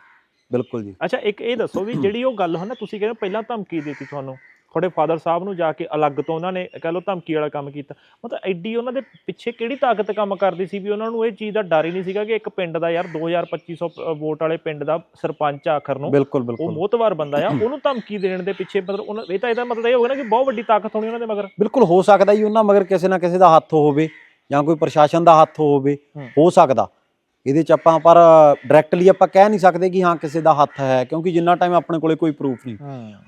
ਬਿਲਕੁਲ ਜੀ। ਅੱਛਾ ਇੱਕ ਇਹ ਦੱਸੋ ਵੀ ਜਿਹੜੀ ਉਹ ਗੱਲ ਹੈ ਨਾ ਤੁਸੀਂ ਕਹਿੰਦੇ ਪਹਿਲਾਂ ਧਮਕੀ ਦਿੱਤੀ ਤੁਹਾਨੂੰ। ਤੁਹਾਡੇ ਫਾਦਰ ਸਾਹਿਬ ਨੂੰ ਜਾ ਕੇ ਅਲੱਗ ਤੋਂ ਉਹਨਾਂ ਨੇ ਕਹ ਲਓ ਧਮਕੀ ਵਾਲਾ ਕੰਮ ਕੀਤਾ। ਮਤਲਬ ਐਡੀ ਉਹਨਾਂ ਦੇ ਪਿੱਛੇ ਕਿਹੜੀ ਤਾਕਤ ਕੰਮ ਕਰਦੀ ਸੀ ਵੀ ਉਹਨਾਂ ਨੂੰ ਇਹ ਚੀਜ਼ ਦਾ ਡਰ ਹੀ ਨਹੀਂ ਸੀਗਾ ਕਿ ਇੱਕ ਪਿੰਡ ਦਾ ਯਾਰ 2250 ਵੋਟ ਵਾਲੇ ਪਿੰਡ ਦਾ ਸਰਪੰਚ ਆਖਰ ਨੂੰ ਬਿਲਕੁਲ ਉਹ ਬਿਲਕੁਲ। ਮੋਤਵਾਰ ਬੰਦਾ ਆ ਉਹਨੂੰ ਧਮਕੀ ਦੇਣ ਦੇ ਪਿੱਛੇ ਮਤਲਬ ਉਹਨਾਂ ਇਹ ਤਾਂ ਇਹਦਾ ਮਤਲਬ ਇਹ ਹੋਗਾ ਨਾ ਕਿ ਬਹੁਤ ਵੱਡੀ ਤਾਕਤ ਹੋਣੀ ਉਹਨਾਂ ਦੇ ਮਗਰ। ਬਿਲਕੁਲ ਹੋ ਸਕਦਾ ਜੀ ਉਹਨਾਂ ਮਗਰ ਕਿਸੇ ਨਾ ਕਿਸੇ ਦਾ ਹੱਥ ਹੋਵੇ ਜਾਂ ਕੋਈ ਪ੍ਰਸ਼ਾਸਨ ਦਾ ਹੱਥ ਹੋਵੇ। ਹੋ ਸਕਦਾ। ਇਹਦੇ ਚ ਆਪਾਂ ਪਰ ਡਾਇਰੈਕਟਲੀ ਆਪਾਂ ਕਹਿ ਨਹੀਂ ਸਕਦੇ ਕਿ ਹਾਂ ਕਿਸੇ ਦਾ ਹੱਥ ਹੈ ਕਿਉਂਕਿ ਜਿੰਨਾ ਟਾਈਮ ਆਪਣੇ ਕੋਲੇ ਕੋਈ ਪ੍ਰੂਫ ਨਹੀਂ।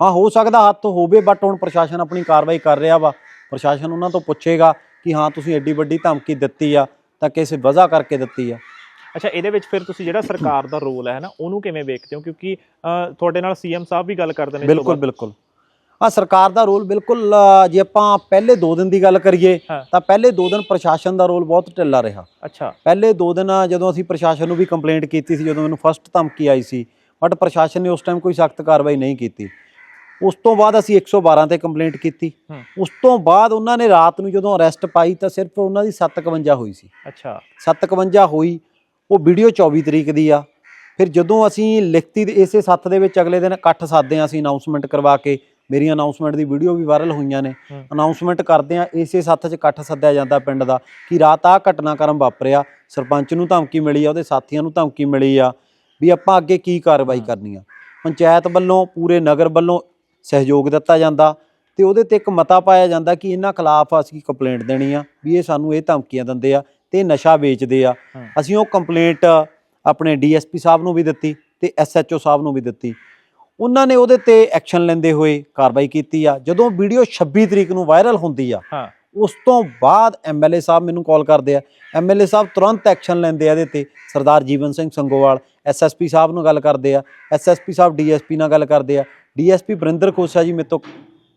ਹਾਂ। ਹੋ ਸਕਦਾ ਹੱਥ ਹੋਵੇ ਬਟ ਹੁਣ ਪ੍ਰਸ਼ਾਸਨ ਆਪਣੀ ਕਾਰਵਾਈ ਕਰ ਰਿਹਾ ਵਾ। ਪ੍ਰਸ਼ਾਸਨ ਉਹਨਾਂ ਤੋਂ ਪੁੱਛੇਗਾ ਕਿ ਹਾਂ ਤੁਸੀਂ ਐਡੀ ਵੱਡੀ ਧਮਕੀ ਦਿੱਤੀ ਆ ਤਾਂ ਕਿਸੇ ਵਜ੍ਹਾ ਕਰਕੇ ਦਿੱਤੀ ਆ? ਅੱਛਾ ਇਹਦੇ ਵਿੱਚ ਫਿਰ ਤੁਸੀਂ ਜਿਹੜਾ ਸਰਕਾਰ ਦਾ ਰੋਲ ਹੈ ਨਾ ਉਹਨੂੰ ਕਿਵੇਂ ਵੇਖਦੇ ਹੋ? ਕਿਉਂਕਿ ਤੁਹਾਡੇ ਨਾਲ ਸੀਐਮ ਸਾਹਿਬ ਵੀ ਗੱਲ ਕਰਦੇ ਨੇ ਬਿਲਕੁਲ। ਬਿਲਕੁਲ। ਆ ਸਰਕਾਰ ਦਾ ਰੋਲ ਬਿਲਕੁਲ ਜੇ ਆਪਾਂ ਪਹਿਲੇ 2 ਦਿਨ ਦੀ ਗੱਲ ਕਰੀਏ ਹਾਂ। ਤਾਂ ਪਹਿਲੇ 2 ਦਿਨ ਪ੍ਰਸ਼ਾਸਨ ਦਾ ਰੋਲ ਬਹੁਤ ਢਿੱਲਾ ਰਿਹਾ। ਅੱਛਾ। ਪਹਿਲੇ 2 ਦਿਨ ਜਦੋਂ ਅਸੀਂ ਪ੍ਰਸ਼ਾਸਨ ਨੂੰ ਵੀ ਕੰਪਲੇਂਟ ਕੀਤੀ ਸੀ ਜਦੋਂ ਮੈਨੂੰ ਫਸਟ ਧਮਕੀ ਆਈ ਸੀ ਬਟ ਪ੍ਰਸ਼ਾਸਨ ਨੇ ਉਸ ਟਾਈਮ ਕੋਈ ਸਖਤ ਕਾਰਵਾਈ ਨਹੀਂ ਕੀਤੀ। ਉਸ ਤੋਂ ਬਾਅਦ ਅਸੀਂ 112 ਤੇ ਕੰਪਲੇਂਟ ਕੀਤੀ। ਹੂੰ। ਉਸ ਤੋਂ ਬਾਅਦ ਉਹਨਾਂ ਨੇ ਰਾਤ ਨੂੰ ਜਦੋਂ ਅਰੈਸਟ ਪਾਈ ਤਾਂ ਸਿਰਫ ਉਹਨਾਂ ਦੀ 751 ਹੋਈ ਸੀ। ਅੱਛਾ। 751 ਹੋਈ ਉਹ ਵੀਡੀਓ 24 ਤਰੀਕ ਦੀ ਆ। ਫਿਰ ਜਦੋਂ ਅਸੀਂ ਲਿਖਤੀ ਦੇ ਇਸੇ ਸੱਤ ਦੇ ਵਿੱਚ ਅਗਲੇ ਦਿਨ ਇਕੱਠ ਸਾਧਦੇ ਆ ਅਸੀਂ ਅਨਾਉਂਸਮੈਂਟ ਕਰਵਾ ਕੇ ਮੇਰੀ ਅਨਾਉਂਸਮੈਂਟ ਦੀ ਵੀਡੀਓ ਵੀ ਵਾਇਰਲ ਹੋਈਆਂ ਨੇ। ਅਨਾਉਂਸਮੈਂਟ ਕਰਦੇ ਆ ਇਸੇ ਸੱਤ 'ਚ ਇਕੱਠ ਸੱਦਿਆ ਜਾਂਦਾ ਪਿੰਡ ਦਾ ਕਿ ਰਾਤ ਆ ਘਟਨਾਕ੍ਰਮ ਵਾਪਰਿਆ ਸਰਪੰਚ ਨੂੰ ਧਮਕੀ ਮਿਲੀ ਆ ਉਹਦੇ ਸਾਥੀਆਂ ਨੂੰ ਧਮਕੀ ਮਿਲੀ ਆ ਵੀ ਆਪਾਂ ਅੱਗੇ ਕੀ ਕਾਰਵਾਈ ਕਰਨੀ ਆ। ਪੰਚਾਇਤ ਵੱਲੋਂ ਪੂਰੇ ਨਗਰ ਵੱਲੋਂ ਸਹਿਯੋਗ ਦਿੱਤਾ ਜਾਂਦਾ ਤੇ ਉਹਦੇ ਤੇ ਇੱਕ ਮਤਾ ਪਾਇਆ ਜਾਂਦਾ ਕਿ ਇਹਨਾਂ ਖਿਲਾਫ ਅਸੀਂ ਕੰਪਲੇਂਟ ਦੇਣੀ ਆ ਵੀ ਇਹ ਸਾਨੂੰ ਇਹ ਧਮਕੀਆਂ ਦਿੰਦੇ ਆ ਤੇ ਨਸ਼ਾ ਵੇਚਦੇ ਆ। ਅਸੀਂ ਉਹ ਕੰਪਲੇਂਟ ਆਪਣੇ ਡੀਐਸਪੀ ਸਾਹਿਬ ਨੂੰ ਵੀ ਦਿੱਤੀ ਤੇ ਐਸਐਚਓ ਸਾਹਿਬ ਨੂੰ ਵੀ ਦਿੱਤੀ। ਉਹਨਾਂ ਨੇ ਉਹਦੇ ਤੇ ਐਕਸ਼ਨ ਲੈਂਦੇ ਹੋਏ ਕਾਰਵਾਈ ਕੀਤੀ ਆ। ਜਦੋਂ ਵੀਡੀਓ 26 ਤਰੀਕ ਨੂੰ ਵਾਇਰਲ ਹੁੰਦੀ ਆ ਹਾਂ। ਉਸ ਤੋਂ ਬਾਅਦ ਐਮਐਲਏ ਸਾਹਿਬ ਮੈਨੂੰ ਕਾਲ ਕਰਦੇ ਆ। ਐਮਐਲਏ ਸਾਹਿਬ ਤੁਰੰਤ ਐਕਸ਼ਨ ਲੈਂਦੇ ਆ ਇਹਦੇ ਤੇ। ਸਰਦਾਰ ਜੀਵਨ ਸਿੰਘ ਸੰਗੋਵਾਲ ਐਸਐਸਪੀ ਸਾਹਿਬ ਨਾਲ ਗੱਲ ਕਰਦੇ ਆ। ਐਸਐਸਪੀ ਸਾਹਿਬ ਡੀਐਸਪੀ ਨਾਲ ਗੱਲ ਕਰਦੇ ਆ। ਡੀਐਸਪੀ ਬਰਿੰਦਰ ਖੋਸਾ ਜੀ ਮੇਰੇ ਤੋਂ